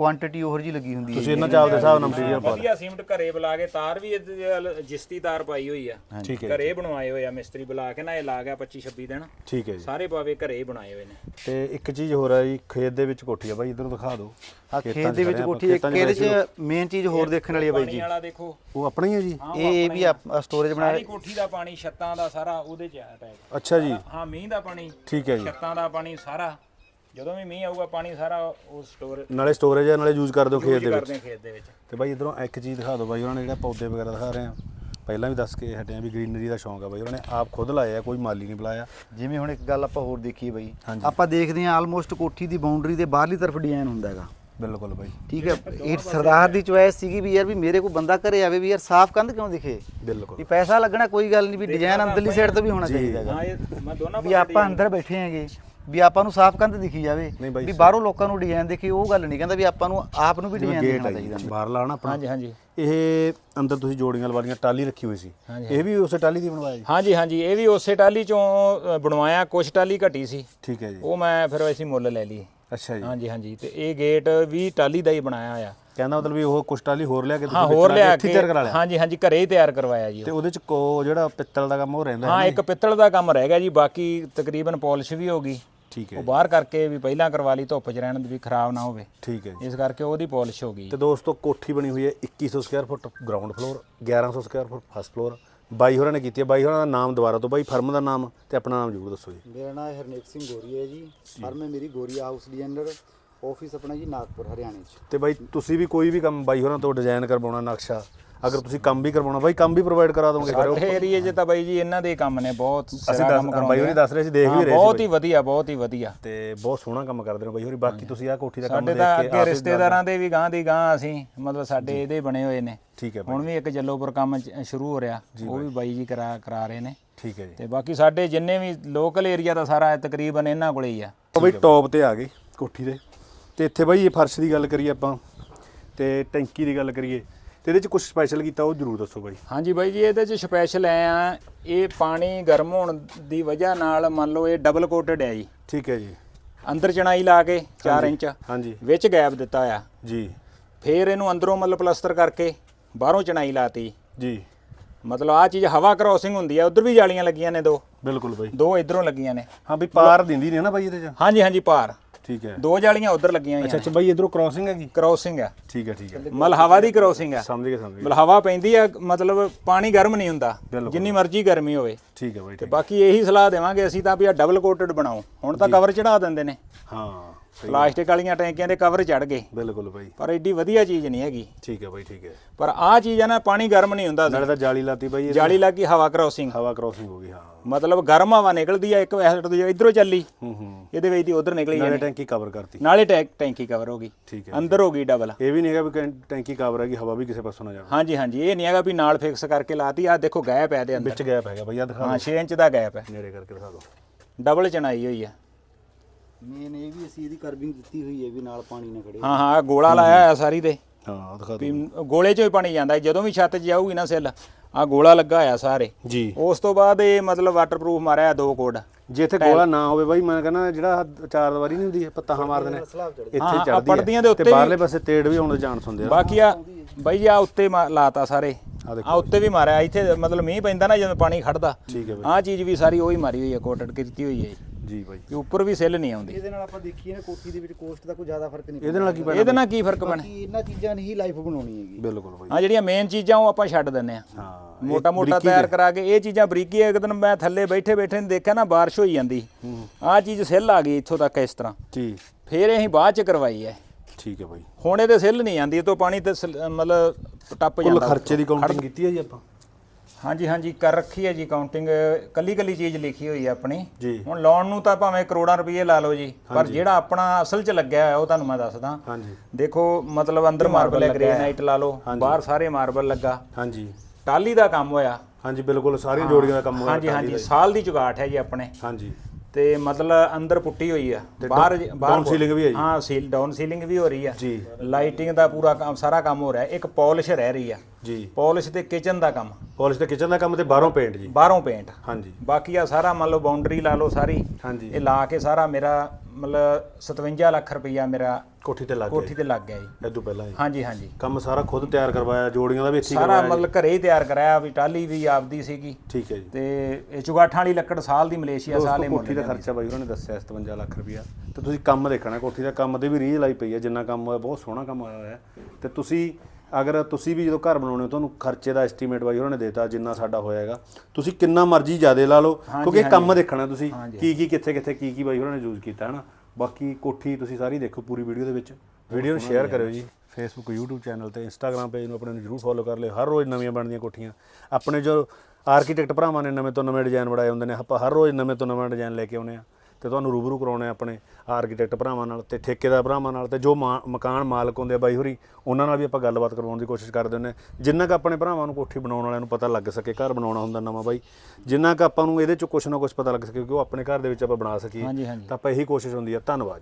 Speaker 3: ਕੁਆਂਟੀਟੀ ਉਹੋ ਜੀ ਲੱਗੀ ਹੁੰਦੀ ਹੈ
Speaker 2: ਤੁਸੀਂ ਇਹਨਾਂ ਚ ਆਪਦੇ ਹਿਸਾਬ ਨਾਲ ਮਟੀਰੀਅਲ ਪਾ
Speaker 1: ਵਧੀਆ ਸੀਮਟ ਘਰੇ ਬੁਲਾ ਕੇ ਤਾਰ ਵੀ ਇਹਦੇ ਜਿਸਤੀ ਤਾਰ ਪਾਈ ਹੋਈ ਆ।
Speaker 2: ਠੀਕ ਹੈ
Speaker 1: ਘਰੇ ਬਣਵਾਏ ਹੋਏ ਆ ਮਿਸਤਰੀ ਬੁਲਾ ਕੇ ਨਾ ਇਹ ਲਾ ਗਿਆ 25 26 ਦਿਨ।
Speaker 2: ਠੀਕ ਹੈ ਜੀ।
Speaker 1: ਸਾਰੇ ਪਾਵੇ ਘਰੇ ਹੀ ਬਣਾਏ ਹੋਏ ਨੇ।
Speaker 2: ਤੇ ਇੱਕ ਚੀਜ਼ ਹੋਰ ਹੈ ਜੀ ਖੇਤ ਦੇ ਵਿੱਚ ਕੋਠੀ ਆ ਬਾਈ ਇਧਰੋਂ ਦਿਖਾ ਦਿਓ।
Speaker 3: ਆ ਖੇਤ ਦੇ ਵਿੱਚ ਕੋਠੀ ਇੱਕ ਇਹਦੇ ਚ ਮੇਨ ਚੀਜ਼ ਹੋਰ ਦੇਖਣ ਵਾਲੀ ਹੈ ਬਾਈ
Speaker 1: ਪਾਣੀ
Speaker 3: ਜੀ
Speaker 1: ਵਾਲਾ ਦੇਖੋ।
Speaker 2: ਉਹ ਆਪਣਾ ਹੀ ਹੈ ਜੀ?
Speaker 3: ਇਹ ਵੀ ਸਟੋਰੇਜ ਬਣਾਇਆ।
Speaker 1: ਸਾਰੀ ਕੋਠੀ ਦਾ ਪਾਣੀ ਛੱਤਾਂ ਦਾ ਸਾਰਾ ਉਹਦੇ ਚ ਅਟੈਚ
Speaker 2: ਅੱਛਾ ਜੀ।
Speaker 1: ਹਾਂ ਮੀਂਹ ਦਾ ਪਾਣੀ
Speaker 2: ਠੀਕ ਹੈ ਜੀ।
Speaker 1: ਛੱਤਾਂ ਦਾ ਪਾਣੀ ਸਾਰਾ। ਜਦੋਂ ਵੀ ਮੀਂਹ ਆਊਗਾ ਪਾਣੀ ਸਾਰਾ ਉਹ ਸਟੋਰ
Speaker 2: ਨਾਲੇ ਸਟੋਰੇਜ ਹੈ ਨਾਲੇ ਯੂਜ਼ ਕਰਦੇ ਹੋ ਖੇਤ ਦੇ ਵਿੱਚ।
Speaker 1: ਕਰਦੇ ਆ ਖੇਤ ਦੇ ਵਿੱਚ।
Speaker 2: ਤੇ ਬਾਈ ਇਧਰੋਂ ਇੱਕ ਚੀਜ਼ ਦਿਖਾ ਦਿਓ ਬਾਈ ਉਹਨਾਂ ਨੇ ਜਿਹੜਾ ਪੌਦੇ ਵਗੈਰਾ ਦਿਖਾ ਰਹੇ ਆ ਪਹਿਲਾਂ ਵੀ ਦੱਸ ਕੇ ਹਟਿਆ ਵੀ ਗ੍ਰੀਨਰੀ ਦਾ ਸ਼ੌਂਕ ਆ ਬਾਈ। ਉਹਨਾਂ ਨੇ ਆਪ ਖੁਦ ਲਾਏ ਆ ਕੋਈ ਮਾਲੀ ਨਹੀਂ ਬੁਲਾਇਆ।
Speaker 3: ਜਿਵੇਂ ਹੁਣ ਇੱਕ ਗੱਲ ਆਪਾਂ ਹੋਰ ਦੇਖੀਏ ਬਾਈ
Speaker 2: ਹਾਂਜੀ।
Speaker 3: ਆਪਾਂ ਦੇਖਦੇ ਹਾਂ ਆਲਮੋਸਟ ਕੋਠੀ ਦੀ ਬਾਉਂਡਰੀ ਦੇ ਬਾਹਰਲੀ ਤਰਫ ਡਿਜ਼ਾਈਨ ਹੁੰਦਾ ਹੈਗਾ।
Speaker 2: ਬਿਲਕੁਲ ਬਾਈ।
Speaker 3: ਠੀਕ ਹੈ ਇਹ ਸਰਦਾਰ ਦੀ ਚੁਆਇਸ ਸੀਗੀ ਵੀ ਯਾਰ ਵੀ ਮੇਰੇ ਕੋਲ ਬੰਦਾ ਘਰੇ ਆਵੇ ਵੀ ਯਾਰ ਸਾਫ਼ ਕੰਧ ਕਿਉਂ ਦਿਖੇ?
Speaker 2: ਬਿਲਕੁਲ।
Speaker 3: ਵੀ ਪੈਸਾ ਲੱਗਣਾ ਕੋਈ ਗੱਲ ਨਹੀਂ ਵੀ ਡਿਜ਼ਾਈਨ ਅੰਦਰਲੀ ਸਾਈਡ ਤੋਂ ਵੀ ਹੋਣਾ ਚਾਹੀਦਾ ਹੈਗਾ।
Speaker 1: ਹਾਂ ਇਹ ਮੈਂ ਦੋਨਾਂ
Speaker 3: ਵੀ ਆਪਾਂ ਅੰਦਰ ਬੈਠੇ ਹੈਗੇ। ਵੀ ਆਪਾਂ ਨੂੰ ਸਾਫ਼ ਕੰਧ ਦਿਖੀ ਜਾਵੇ
Speaker 2: ਨਹੀਂ ਬਾਈ,
Speaker 3: ਵੀ ਬਾਹਰੋਂ ਲੋਕਾਂ ਨੂੰ ਡਿਜ਼ਾਈਨ ਦੇਖੀ ਉਹ ਗੱਲ ਨਹੀਂ ਕਹਿੰਦਾ ਵੀ ਆਪਾਂ ਨੂੰ ਆਪ ਨੂੰ ਵੀ ਡਿਜ਼ਾਈਨ
Speaker 2: ਗੇਟ
Speaker 3: ਦੇਖਣਾ
Speaker 2: ਹੈ
Speaker 3: ਚਾਹੀਦਾ
Speaker 2: ਜੀ ਬਾਹਰਲਾ ਆਪਣਾ।
Speaker 1: ਹਾਂਜੀ ਹਾਂਜੀ।
Speaker 2: ਇਹ ਅੰਦਰ ਤੁਸੀਂ ਜੋੜੀਆਂ ਵਾਲੀਆਂ ਟਾਲੀ ਰੱਖੀ ਹੋਈ ਸੀ। ਇਹ ਵੀ ਉਸੇ ਟਾਲੀ ਦੀ ਬਣਵਾਇਆ ਜੀ?
Speaker 1: ਹਾਂਜੀ ਹਾਂਜੀ ਇਹ ਵੀ ਉਸੇ ਟਾਲੀ ਚੋਂ ਅ, ਬਣਵਾਇਆ ਕੁਛ ਟਾਲੀ ਘਟੀ ਸੀ।
Speaker 2: ਠੀਕ ਹੈ ਜੀ।
Speaker 1: ਉਹ ਮੈਂ ਫਿਰ ਵੈਸੀ ਮੁੱਲ ਲੈ ਲਈ।
Speaker 2: ਅੱਛਾ ਜੀ।
Speaker 1: ਹਾਂਜੀ ਹਾਂਜੀ ਤੇ ਇਹ ਗੇਟ ਵੀ ਟਾਲੀ ਦਾ ਹੀ ਬਣਾਇਆ ਹੋਇਆ।
Speaker 2: ਕਹਿੰਦਾ ਮਤਲਬ ਵੀ ਉਹ ਕੁਛ ਟਾਲੀ ਹੋਰ ਲਿਆ ਕੇ
Speaker 1: ਹਾਂ
Speaker 2: ਤੁਸੀਂ
Speaker 1: ਹੋਰ ਲਿਆ ਕੇ।
Speaker 2: ਤਿਆਰ ਕਰਾ ਲਿਆ।
Speaker 1: ਹਾਂਜੀ ਹਾਂਜੀ ਘਰੇ ਹੀ ਤਿਆਰ ਕਰਵਾਇਆ ਜੀ
Speaker 2: ਤੇ ਉਹਦੇ ਚ ਕੋ ਜਿਹੜਾ ਪਿੱਤਲ ਦਾ ਕੰਮ ਉਹ ਰਹਿੰਦਾ ਹੈ
Speaker 1: ਹਾਂ ਇੱਕ ਪਿੱਤਲ ਦਾ ਕੰਮ ਰਹਿ ਗਿਆ ਜੀ ਬਾਕੀ ਤਕਰੀਬਨ ਪਾਲਿਸ਼ ਵੀ ਹੋ ਗਈ।
Speaker 2: ਠੀਕ ਹੈ
Speaker 1: ਉਹ ਬਾਹਰ ਕਰਕੇ ਵੀ ਪਹਿਲਾਂ ਕਰਵਾ ਲਈ ਧੁੱਪ 'ਚ ਰਹਿਣ ਦੀ ਵੀ ਖਰਾਬ ਨਾ ਹੋਵੇ।
Speaker 2: ਠੀਕ ਹੈ ਜੀ।
Speaker 1: ਇਸ ਕਰਕੇ ਉਹਦੀ ਪਾਲਿਸ਼ ਹੋ ਗਈ।
Speaker 2: ਤੇ ਦੋਸਤੋ ਕੋਠੀ ਬਣੀ ਹੋਈ ਹੈ 2100 square foot ground floor 1100 square foot first floor ਬਾਈ ਹੋਰਾਂ ਨੇ ਕੀਤੀ ਹੈ। ਬਾਈ ਹੋਰਾਂ ਦਾ ਨਾਮ ਦੁਬਾਰਾ ਤੋਂ ਬਾਈ ਫਰਮ ਦਾ ਨਾਮ ਤੇ ਆਪਣਾ ਨਾਮ ਜ਼ਰੂਰ ਦੱਸੋ ਜੀ।
Speaker 3: ਮੇਰਾ ਨਾਮ ਹਰਨੇਕ ਸਿੰਘ ਗੋਰੀਆ ਹੈ ਜੀ। ਫਰਮ ਹੈ ਮੇਰੀ ਗੋਰੀਆ ਹਾਊਸ ਡਿਜ਼ਾਈਨਰ ਆਫਿਸ ਆਪਣਾ ਜੀ ਨਾਗਪੁਰ ਹਰਿਆਣੇ 'ਚ।
Speaker 2: ਤੇ ਬਾਈ ਤੁਸੀਂ ਵੀ ਕੋਈ ਵੀ ਕੰਮ ਬਾਈ ਹੋਰਾਂ ਤੋਂ ਡਿਜ਼ਾਈਨ ਕਰਵਾਉਣਾ ਨਕਸ਼ਾ ਅਗਰ ਤੁਸੀਂ ਕੰਮ ਵੀ ਕਰਵਾਉਣਾ ਬਾਈ ਕੰਮ ਵੀ ਪ੍ਰੋਵਾਈਡ ਕਰਾ ਦੋਗੇ
Speaker 1: ਸਾਡੇ ਏਰੀਏ 'ਚ ਤਾਂ ਬਾਈ ਜੀ ਇਹਨਾਂ ਦੇ ਕੰਮ ਨੇ ਬਹੁਤ
Speaker 2: ਅਸੀਂ ਦੱਸ ਬਾਈ ਹੋਰੀ ਦੱਸ ਰਹੇ ਸੀ ਦੇਖ ਵੀ ਰਹੇ ਸੀ
Speaker 1: ਬਹੁਤ ਹੀ ਵਧੀਆ ਬਹੁਤ ਹੀ ਵਧੀਆ।
Speaker 2: ਤੇ ਬਹੁਤ ਸੋਹਣਾ ਕੰਮ ਕਰਦੇ ਨੇ ਬਾਈ ਹੋਰੀ ਬਾਕੀ ਤੁਸੀਂ ਆਹ ਕੋਠੀ ਦਾ ਕੰਮ
Speaker 1: ਸਾਡੇ
Speaker 2: ਦੇਖ
Speaker 1: ਤਾਂ
Speaker 2: ਕੇ
Speaker 1: ਅੱਗੇ
Speaker 2: ਆਪ ਹੀ
Speaker 1: ਰਿਸ਼ਤੇਦਾਰਾਂ ਦੇ ਵੀ ਗਾਂ ਦੀ ਗਾਂ ਅਸੀਂ ਮਤਲਬ ਸਾਡੇ ਇਹਦੇ ਬਣੇ ਹੋਏ ਨੇ।
Speaker 2: ਠੀਕ ਹੈ
Speaker 1: ਹੁਣ ਵੀ ਇੱਕ ਜੱਲੋਪੁਰ ਕੰਮ ਸ਼ੁਰੂ ਹੋ ਰਿਹਾ ਉਹ ਵੀ ਬਾਈ। ਜੀ ਕਰਾ ਕਰਾ ਰਹੇ ਨੇ।
Speaker 2: ਠੀਕ ਹੈ ਜੀ।
Speaker 1: ਤੇ ਬਾਕੀ ਸਾਡੇ ਜਿੰਨੇ ਵੀ ਲੋਕਲ ਏਰੀਆ ਦਾ ਸਾਰਾ ਤਕਰੀਬਨ ਇਹਨਾਂ ਕੋਲੇ ਹੀ ਆ।
Speaker 2: ਉਹ ਬਈ ਟੌਪ ਤੇ ਆ ਗਏ ਕੋਠੀ ਦੇ। ਤੇ ਇੱਥੇ ਬਾਈ ਇਹ ਫਰਸ਼ ਦੀ ਗੱਲ ਕਰੀਏ ਆਪਾਂ ਤੇ ਟੈਂਕੀ ਦੀ ਗੱਲ ਕਰੀਏ। ਤੇ ਇਹਦੇ ਚ ਕੁਝ ਸਪੈਸ਼ਲ ਕੀਤਾ ਉਹ ਜ਼ਰੂਰ ਦੱਸੋ ਬਾਈ।
Speaker 1: ਹਾਂਜੀ ਬਾਈ ਜੀ ਇਹਦੇ ਚ ਸਪੈਸ਼ਲ ਐ ਆ ਇਹ ਪਾਣੀ ਗਰਮ ਹੋਣ ਦੀ ਵਜ੍ਹਾ ਨਾਲ ਮੰਨ ਲਓ ਇਹ ਡਬਲ ਕੋਟਡ ਹੈ ਜੀ।
Speaker 2: ਠੀਕ ਹੈ ਜੀ।
Speaker 1: ਅੰਦਰ ਚਣਾਈ ਲਾ ਕੇ 4 ਇੰਚ
Speaker 2: ਹਾਂਜੀ।
Speaker 1: ਵਿੱਚ ਗੈਪ ਦਿੱਤਾ ਆ।
Speaker 2: ਜੀ।
Speaker 1: ਫੇਰ ਇਹਨੂੰ ਅੰਦਰੋਂ ਮਤਲਬ ਪਲਸਤਰ ਕਰਕੇ ਬਾਹਰੋਂ ਚਣਾਈ ਲਾਤੀ।
Speaker 2: ਜੀ।
Speaker 1: ਮਤਲਬ ਆ ਚੀਜ਼ ਹਵਾ ਕ੍ਰੋਸਿੰਗ ਹੁੰਦੀ ਆ ਉਧਰ ਵੀ ਜਾਲੀਆਂ ਲੱਗੀਆਂ ਨੇ ਦੋ।
Speaker 2: ਬਿਲਕੁਲ ਬਾਈ।
Speaker 1: ਦੋ ਇਧਰੋਂ ਲੱਗੀਆਂ ਨੇ।
Speaker 2: ਹਾਂ ਵੀ ਪਾਰ ਦਿੰਦੀ ਨਹੀਂ ਨਾ ਬਾਈ ਇਹਦੇ ਚ।
Speaker 1: ਹਾਂਜੀ ਹਾਂਜੀ ਪਾਰ।
Speaker 2: ਠੀਕ ਹੈ।
Speaker 1: ਦੋ ਜਾਲੀਆਂ ਉਧਰ ਲੱਗੀਆਂ
Speaker 2: ਅੱਛਾ
Speaker 1: ਹੋਈਆਂ
Speaker 2: ਅੱਛਾ ਬਾਈ ਇਧਰੋਂ ਕ੍ਰਾਸਿੰਗ ਹੈਗੀ?
Speaker 1: ਕ੍ਰੋਸਿੰਗ ਆ
Speaker 2: ਠੀਕ ਹੈ ਠੀਕ ਹੈ।
Speaker 1: ਮਤਲਬ ਹਵਾ ਦੀ ਕ੍ਰੋਸਿੰਗ ਆ
Speaker 2: ਸਮਝ ਗਏ ਸਮਝ ਗਏ।
Speaker 1: ਮਤਲਬ ਹਵਾ ਪੈਂਦੀ ਆ ਮਤਲਬ ਪਾਣੀ ਗਰਮ ਨਹੀਂ ਹੁੰਦਾ।
Speaker 2: ਬਿਲਕੁਲ।
Speaker 1: ਜਿੰਨੀ ਮਰਜ਼ੀ ਗਰਮੀ ਹੋਵੇ।
Speaker 2: ਠੀਕ ਹੈ ਬਾਈ
Speaker 1: ਤੇ
Speaker 2: ਠੀਕ
Speaker 1: ਬਾਕੀ ਇਹੀ ਸਲਾਹ ਦੇਵਾਂਗੇ ਅਸੀਂ ਤਾਂ ਵੀ ਆ ਡਬਲ ਕੋਟਡ ਬਣਾਓ। ਹੁਣ ਤਾਂ ਕਵਰ ਚੜਾ ਦਿੰਦੇ ਨੇ।
Speaker 2: ਹਾਂ।
Speaker 1: ਪਲਾਸਟਿਕ ਵਾਲੀਆਂ ਟੈਂਕੀਆਂ ਦੇ ਕਵਰ ਚੜ ਗਏ।
Speaker 2: ਬਿਲਕੁਲ ਬਾਈ।
Speaker 1: ਪਰ ਐਡੀ ਵਧੀਆ ਚੀਜ਼ ਨਹੀਂ ਹੈਗੀ।
Speaker 2: ਠੀਕ ਹੈ ਬਾਈ ਠੀਕ ਹੈ।
Speaker 1: ਪਰ ਆ ਚੀਜ਼ ਆ ਨਾ ਪਾਣੀ ਗਰਮ ਨਹੀਂ ਹੁੰਦਾ
Speaker 2: ਨਾਲੇ ਤਾਂ ਜਾਲੀ ਲਾਤੀ ਇਹਦੇ।
Speaker 1: ਜਾਲੀ ਲੱਗੀ ਹਵਾ ਕ੍ਰੋਸਿੰਗ
Speaker 2: ਹਵਾ ਕ੍ਰਾਸਿੰਗ ਹੋ ਗਈ ਹਾਂ।
Speaker 1: ਮਤਲਬ ਗਰਮ ਹਵਾ ਨਿਕਲਦੀ ਆ ਇੱਕ ਵੈਸਟ ਤੋਂ ਇਧਰੋਂ ਚੱਲੀ।
Speaker 2: ਹੂੰ ਹੂੰ।
Speaker 1: ਇਹਦੇ ਵਿੱਚ ਦੀ ਉਧਰ ਨਿਕਲੀ
Speaker 2: ਨਾਲੇ ਟੈਂਕੀ ਕਵਰ ਕਰਤੀ।
Speaker 1: ਨਾਲੇ ਟੈਂਕ ਕਵਰ ਹੋ ਗਈ।
Speaker 2: ਠੀਕ ਹੈ
Speaker 1: ਅੰਦਰ ਹੋ ਗਈ ਡਬਲ
Speaker 2: ਇਹ ਵੀ ਨਹੀਂ ਹੈਗਾ ਵੀ ਟੈਂਕੀ ਕਵਰ ਹੈਗੀ ਹਵਾ ਵੀ ਕਿਸੇ ਪਾਸੋਂ ਨਾ ਜਾਵੇ।
Speaker 1: ਹਾਂਜੀ ਹਾਂਜੀ ਇਹ ਨਹੀਂ ਹੈਗਾ ਵੀ ਨਾਲ ਫਿਕਸ ਕਰਕੇ ਲਾਤੀ ਆ ਦੇਖੋ ਗੈਪ ਹੈ ਇਹਦੇ ਅੰਦਰ।
Speaker 2: ਵਿੱਚ ਗੈਪ ਹੈਗਾ ਬਈ ਆ ਦਿਖਾ
Speaker 1: ਹਾਂ 6 ਇੰਚ ਦਾ ਗੈਪ ਹੈ।
Speaker 2: ਨੇੜੇ ਕਰਕੇ ਦਿਖਾ ਦਿਓ।
Speaker 1: ਡਬਲ ਚਣਾਈ ਹੋਈ ਆ
Speaker 3: ਮੇਨ ਇਹ ਵੀ ਅਸੀਂ ਇਹਦੀ ਕਰਵਿੰਗ ਦਿੱਤੀ ਹੋਈ ਹੈ ਵੀ ਨਾਲ ਪਾਣੀ ਨਾ ਖੜੇ
Speaker 1: ਹਾਂ ਹਾਂ ਗੋਲਾ ਲਾਇਆ ਹੋਇਆ ਸਾਰੀ ਤੇ।
Speaker 2: ਹਾਂ ਦਿਖਾ
Speaker 1: ਵੀ
Speaker 2: ਦਿਓ।
Speaker 1: ਗੋਲੇ ਚੋਂ ਹੀ ਪਾਣੀ ਜਾਂਦਾ ਹੈ। ਜਦੋਂ ਵੀ ਛੱਤ 'ਚ ਜਾਊਗੀ ਨਾ ਸੈੱਲ ਆ ਗੋਲਾ ਲੱਗਾ ਹੋਇਆ ਸਾਰੇ।
Speaker 2: ਜੀ।
Speaker 1: ਉਸ ਤੋਂ ਬਾਅਦ ਇਹ ਮਤਲਬ ਵਾਟਰਪ੍ਰੂਫ ਮਾਰਿਆ ਦੋ ਕੋਡ।
Speaker 2: ਜੇ ਇੱਥੇ ਗੋਲਾ ਨਾ ਹੋਵੇ ਬਾਈ ਮੈਂ ਕਹਿੰਦਾ ਜਿਹੜਾ ਆਹ ਚਾਰ ਦੀਵਾਰੀ ਨਹੀਂ ਹੁੰਦੀ ਪੱਤਾ ਮਾਰਦੇ ਨੇ। ਇੱਥੇ
Speaker 1: ਹਾਂ, ਆਹ
Speaker 2: ਚੜਦੀ
Speaker 1: ਪੜਦੀਆਂ ਦੇ ਉੱਤੇ
Speaker 2: ਤੇ
Speaker 1: ਵੀ-
Speaker 2: ਬਾਹਰਲੇ ਪਾਸੇ ਤੇੜ ਵੀ ਆਉਣ ਦੇ ਚਾਂਸ ਹੁੰਦੇ ਆ।
Speaker 1: ਬਾਕੀ ਆ ਬਈ ਆ ਉੱਤੇ ਮਾ- ਲਾਤਾ ਸਾਰੇ।
Speaker 2: ਆਹ ਦੇਖੋ।
Speaker 1: ਆ ਉੱਤੇ ਵੀ ਮਾਰਿਆ। ਇੱਥੇ ਮਤਲਬ ਮੀਂਹ ਪੈਂਦਾ ਨਾ ਜਦੋਂ ਪਾਣੀ ਖੜਦਾ
Speaker 2: ਠੀਕ ਹੈ ਬਾਈ।
Speaker 1: ਆ ਚੀਜ਼ ਵੀ ਸਾਰੀ ਉਹੀ ਮਾਰੀ ਹੋਈ ਹੈ ਕੋਟਡ ਕੀਤੀ ਹੋਈ ਹੈ
Speaker 2: ਜੀ। ਬਾਈ।
Speaker 1: ਕਿ ਉੱਪਰ ਵੀ ਸੈੱਲ ਨਹੀਂ ਆਉਂਦੀ।
Speaker 3: ਇਹਦੇ ਨਾਲ ਆਪਾਂ ਦੇਖੀਏ ਨਾ ਕੋਠੀ ਦੇ ਵਿੱਚ ਕੋਸਟ ਦਾ ਕੋਈ ਜ਼ਿਆਦਾ ਫ਼ਰਕ ਨਹੀਂ
Speaker 2: ਇਹਦੇ ਨਾਲ ਕੀ ਪੈਣਾ
Speaker 1: ਇਹਦੇ ਨਾਲ ਕੀ ਫ਼ਰਕ ਪੈਣਾ?
Speaker 3: ਬਾਕੀ ਇਹਨਾਂ ਚੀਜ਼ਾਂ ਨੇ ਹੀ ਲਾਈਫ ਬਣਾਉਣੀ ਹੈਗੀ।
Speaker 2: ਬਿਲਕੁਲ ਬਾਈ।
Speaker 1: ਆ ਜਿਹੜੀਆਂ ਮੇਨ ਚੀਜ਼ਾਂ ਉਹ ਆਪਾਂ ਛੱਡ ਦਿੰਨੇ ਆ
Speaker 2: ਹਾਂ
Speaker 1: ਮੋਟਾ ਮੋਟਾ ਤਿਆਰ ਕਰਾ ਕੇ ਇਹ ਚੀਜ਼ਾਂ ਬਰੀਕੀ ਇੱਕ ਦਿਨ ਮੈਂ ਥੱਲੇ ਬੈਠੇ ਬੈਠੇ ਨੇ ਦੇਖਿਆ ਨਾ ਬਾਰਿਸ਼ ਹੋਈ ਜਾਂਦੀ। ਆ ਚੀਜ਼ ਸੈੱਲ ਆ ਗਈ ਇੱਥੋਂ ਤੱਕ ਇਸ ਤਰ੍ਹਾਂ।
Speaker 2: ਜੀ।
Speaker 1: ਫੇਰ ਅਸੀਂ ਬਾਅਦ ਚ ਕਰਵਾਈ ਹੈ।
Speaker 2: ਠੀਕ ਹੈ ਬਾਈ।
Speaker 1: ਹੁਣ ਇਹਦੇ ਸੈੱਲ ਨਹੀਂ ਆਂਦੀ ਇਹ ਤੋਂ ਪਾਣੀ ਤੇ ਮਤਲਬ ਟੱਪ
Speaker 2: ਕੁੱਲ
Speaker 1: ਜਾਂਦਾ।
Speaker 2: ਖਰਚੇ ਦੀ ਕਾਊਂਟਿੰਗ ਕੀਤੀ ਹੈ ਜੀ ਆਪਾਂ?
Speaker 1: ਹਾਂਜੀ ਹਾਂਜੀ ਕਰ ਰੱਖੀ ਹੈ ਜੀ ਕਾਊਂਟਿੰਗ ਕੱਲੀ ਕੱਲੀ ਚੀਜ਼ ਲਿਖੀ ਹੋਈ ਹੈ ਆਪਣੀ।
Speaker 2: ਜੀ।
Speaker 1: ਹੁਣ ਲਾਉਣ ਨੂੰ ਤਾਂ ਭਾਵੇਂ ਕਰੋੜਾਂ ਰੁਪਏ ਲਾ ਲਓ ਜੀ ਪਰ ਜਿਹੜਾ ਆਪਣਾ ਅਸਲ 'ਚ ਲੱਗਿਆ ਹੋਇਆ ਉਹ ਤੁਹਾਨੂੰ ਮੈਂ ਦੱਸਦਾ।
Speaker 2: ਹਾਂਜੀ।
Speaker 1: ਦੇਖੋ ਮਤਲਬ ਅੰਦਰ ਮਾਰਬਲ ਹੈ ਗ੍ਰੇਨਾਈਟ ਲਾ ਲਓ ਬਾਹਰ ਸਾਰੇ ਮਾਰਬਲ ਲੱਗਾ।
Speaker 2: ਹਾਂਜੀ।
Speaker 1: ਟਾਲੀ ਦਾ ਕੰਮ ਹੋਇਆ।
Speaker 2: ਹਾਂਜੀ ਬਿਲਕੁਲ ਸਾਰੀਆਂ ਜੋੜੀਆਂ ਦਾ ਕੰਮ ਹੋਇਆ
Speaker 1: ਹਾਂਜੀ ਹਾਂਜੀ ਸਾਲ ਦੀ ਚੁਗਾਠ ਹੈ ਜੀ ਆਪਣੇ।
Speaker 2: ਹਾਂਜੀ।
Speaker 1: ਤੇ ਮਤਲਬ ਅੰਦਰ ਪੁੱਟੀ ਹੋਈ ਆ। ਬਾਹਰ ਬਾਹਰ
Speaker 2: down ceiling ਵੀ ਹੈ ਜੀ?
Speaker 1: ਹਾਂ ਸੀਲ ਡਾਊਨ ਸੀਲਿੰਗ ਵੀ ਹੋ ਰਹੀ ਆ।
Speaker 2: ਜੀ।
Speaker 1: ਲਾਈਟਿੰਗ ਦਾ ਪੂਰਾ ਕੰਮ ਸਾਰਾ ਕੰਮ ਹੋ ਰਿਹਾ। ਇੱਕ ਪਾਲਿਸ਼ ਰਹਿ ਰਹੀ ਆ।
Speaker 2: ਜੀ।
Speaker 1: ਪਾਲਿਸ਼ ਤੇ ਕਿਚਨ ਦਾ ਕੰਮ।
Speaker 2: ਪਾਲਿਸ਼ ਤੇ ਕਿਚਨ ਦਾ ਕੰਮ ਤੇ ਬਾਹਰੋਂ ਪੇਂਟ ਜੀ।
Speaker 1: ਬਾਹਰੋਂ ਪੇਂਟ।
Speaker 2: ਹਾਂਜੀ।
Speaker 1: ਬਾਕੀ ਆ ਸਾਰਾ ਮੰਨ ਲਓ ਬਾਉਂਡਰੀ ਲਾ ਲਓ ਸਾਰੀ।
Speaker 2: ਹਾਂਜੀ।
Speaker 1: ਇਹ ਲਾ ਕੇ ਸਾਰਾ ਮੇਰਾ ਮਤਲਬ 57 ਲੱਖ ਰੁਪਈਆ ਮੇਰਾ
Speaker 2: ਕੋਠੀ ਤੇ ਲੱਗ
Speaker 1: ਕੋਠੀ ਤੇ ਲੱਗ ਗਿਆ ਜੀ।
Speaker 2: ਇਦੋਂ ਪਹਿਲਾਂ ਜੀ
Speaker 1: ਹਾਂਜੀ ਹਾਂਜੀ।
Speaker 2: ਕੰਮ ਸਾਰਾ ਖੁਦ ਤਿਆਰ ਕਰਵਾਇਆ ਜੋੜੀਆਂ ਦਾ ਵੀ ਇੱਥੇ
Speaker 1: ਸਾਰਾ ਮਤਲਬ ਘਰੇ ਹੀ ਤਿਆਰ ਕਰਾਇਆ ਵੀ ਟਾਲੀ ਵੀ ਆਪਦੀ ਸੀਗੀ।
Speaker 2: ਠੀਕ ਹੈ ਜੀ।
Speaker 1: ਤੇ ਇਹ ਚੁਗਾਠਾਂ ਵਾਲੀ ਲੱਕੜ ਸਾਲ ਦੀ ਮਲੇਸ਼ੀਆ ਸਾਲ ਇਹ
Speaker 2: ਕੋਠੀ ਦਾ ਖਰਚਾ ਬਾਈ ਉਹਨਾਂ ਨੇ ਦੱਸਿਆ 57 ਲੱਖ ਰੁਪਇਆ। ਤੇ ਤੁਸੀਂ ਕੰਮ ਦੇਖਣਾ ਕੋਠੀ ਦਾ ਕੰਮ ਤੇ ਵੀ ਰੀਝ ਲਾਈ ਪਈ ਹੈ ਜਿੰਨਾ ਕੰਮ ਹੋਇਆ ਬਹੁਤ ਸੋਹਣਾ ਕੰਮ ਹੋਇਆ ਹੋਇਆ। ਤੇ ਤੁਸੀਂ ਅਗਰ ਤੁਸੀਂ ਵੀ ਜਦੋਂ ਘਰ ਬਣਾਉਣੇ ਹੋ ਤੁਹਾਨੂੰ ਖਰਚੇ ਦਾ ਐਸਟੀਮੇਟ ਬਾਈ ਉਹਨਾਂ ਨੇ ਦਿੱਤਾ ਜਿੰਨਾ ਸਾਡਾ ਹੋਇਆਗਾ ਤੁਸੀਂ ਕਿੰਨਾ ਮਰਜ਼ੀ ਜ਼ਿਆਦਾ ਲਾ ਲਓ ਕਿਉਂਕਿ ਕੰਮ ਦੇਖਣਾ ਤੁਸੀਂ ਕੀ ਕੀ ਕਿੱਥੇ ਕਿੱਥੇ ਕੀ ਕੀ ਬਾਈ ਉਹਨਾਂ ਨੇ ਯੂਜ਼ ਕੀਤਾ ਹੈ ਨਾ ਬਾਕੀ ਕੋਠੀ ਤੁਸੀਂ ਸਾਰੀ ਦੇਖੋ ਪੂਰੀ ਵੀਡੀਓ ਦੇ ਵਿੱਚ। ਵੀਡੀਓ ਨੂੰ ਸ਼ੇਅਰ ਕਰਿਓ ਜੀ। ਫੇਸਬੁੱਕ YouTube ਚੈਨਲ ਤੇ Instagram ਪੇਜ ਨੂੰ ਆਪਣੇ ਨੂੰ ਜਰੂਰ ਫੋਲੋ ਕਰ ਲਿਓ। ਹਰ ਰੋਜ਼ ਨਵੀਆਂ ਬਣਦੀਆਂ ਕੋਠੀਆਂ। ਆਪਣੇ ਜੋ ਆਰਕੀਟੈਕਟ ਭਰਾਵਾਂ ਨੇ ਨਵੇਂ ਤੋਂ ਨਵੇਂ ਡਿਜ਼ਾਈਨ ਬਣਾਏ ਹੁੰਦੇ ਨੇ ਆਪਾਂ ਹਰ ਰੋਜ਼ ਨਵੇਂ ਤੋਂ ਨਵਾਂ ਡਿਜ਼ਾਈਨ ਲੈ ਕੇ ਆਉਨੇ ਆ ਤੇ ਤੁਹਾਨੂੰ ਰੂਬਰੂ ਕਰਾਉਣੇ ਆਪਣੇ ਆਰਕੀਟੈਕਟ ਭਰਾਵਾਂ ਨਾਲ ਤੇ ਠੇਕੇਦਾਰ ਭਰਾਵਾਂ ਨਾਲ ਤੇ ਜੋ ਮਕਾਨ ਮਾਲਕ ਹੁੰਦੇ ਆ ਬਾਈ ਹੋਰੀ ਉਹਨਾਂ ਨਾਲ ਵੀ ਆਪਾਂ ਗੱਲਬਾਤ ਕਰਵਾਉਣ ਦੀ ਕੋਸ਼ਿਸ਼ ਕਰਦੇ ਹੁੰਦੇ ਹਾਂ ਜਿੰਨਾ ਕੁ ਆਪਣੇ ਭਰਾਵਾਂ ਨੂੰ ਕੋਠੀ ਬਣਾਉਣ ਵਾਲਿਆਂ ਨੂੰ ਪਤਾ ਲੱਗ ਸਕੇ ਘਰ ਬਣਾਉਣਾ ਹੁੰਦਾ ਨਵਾਂ ਬਾਈ ਜਿੰਨਾ ਕੁ ਆਪਾਂ ਨੂੰ ਇਹਦੇ ਚੋਂ ਕੁਛ ਨਾ ਕੁਛ ਪਤਾ ਲੱਗ ਸਕੇ ਕਿ ਉਹ ਆਪਣੇ ਘਰ ਦੇ ਵਿੱਚ ਆਪਾਂ ਬਣਾ ਸਕੀਏ ਤਾਂ ਆਪਾਂ ਇਹੀ ਕੋਸ਼ਿਸ਼ ਹੁੰਦੀ ਆ। ਧੰਨਵਾਦ।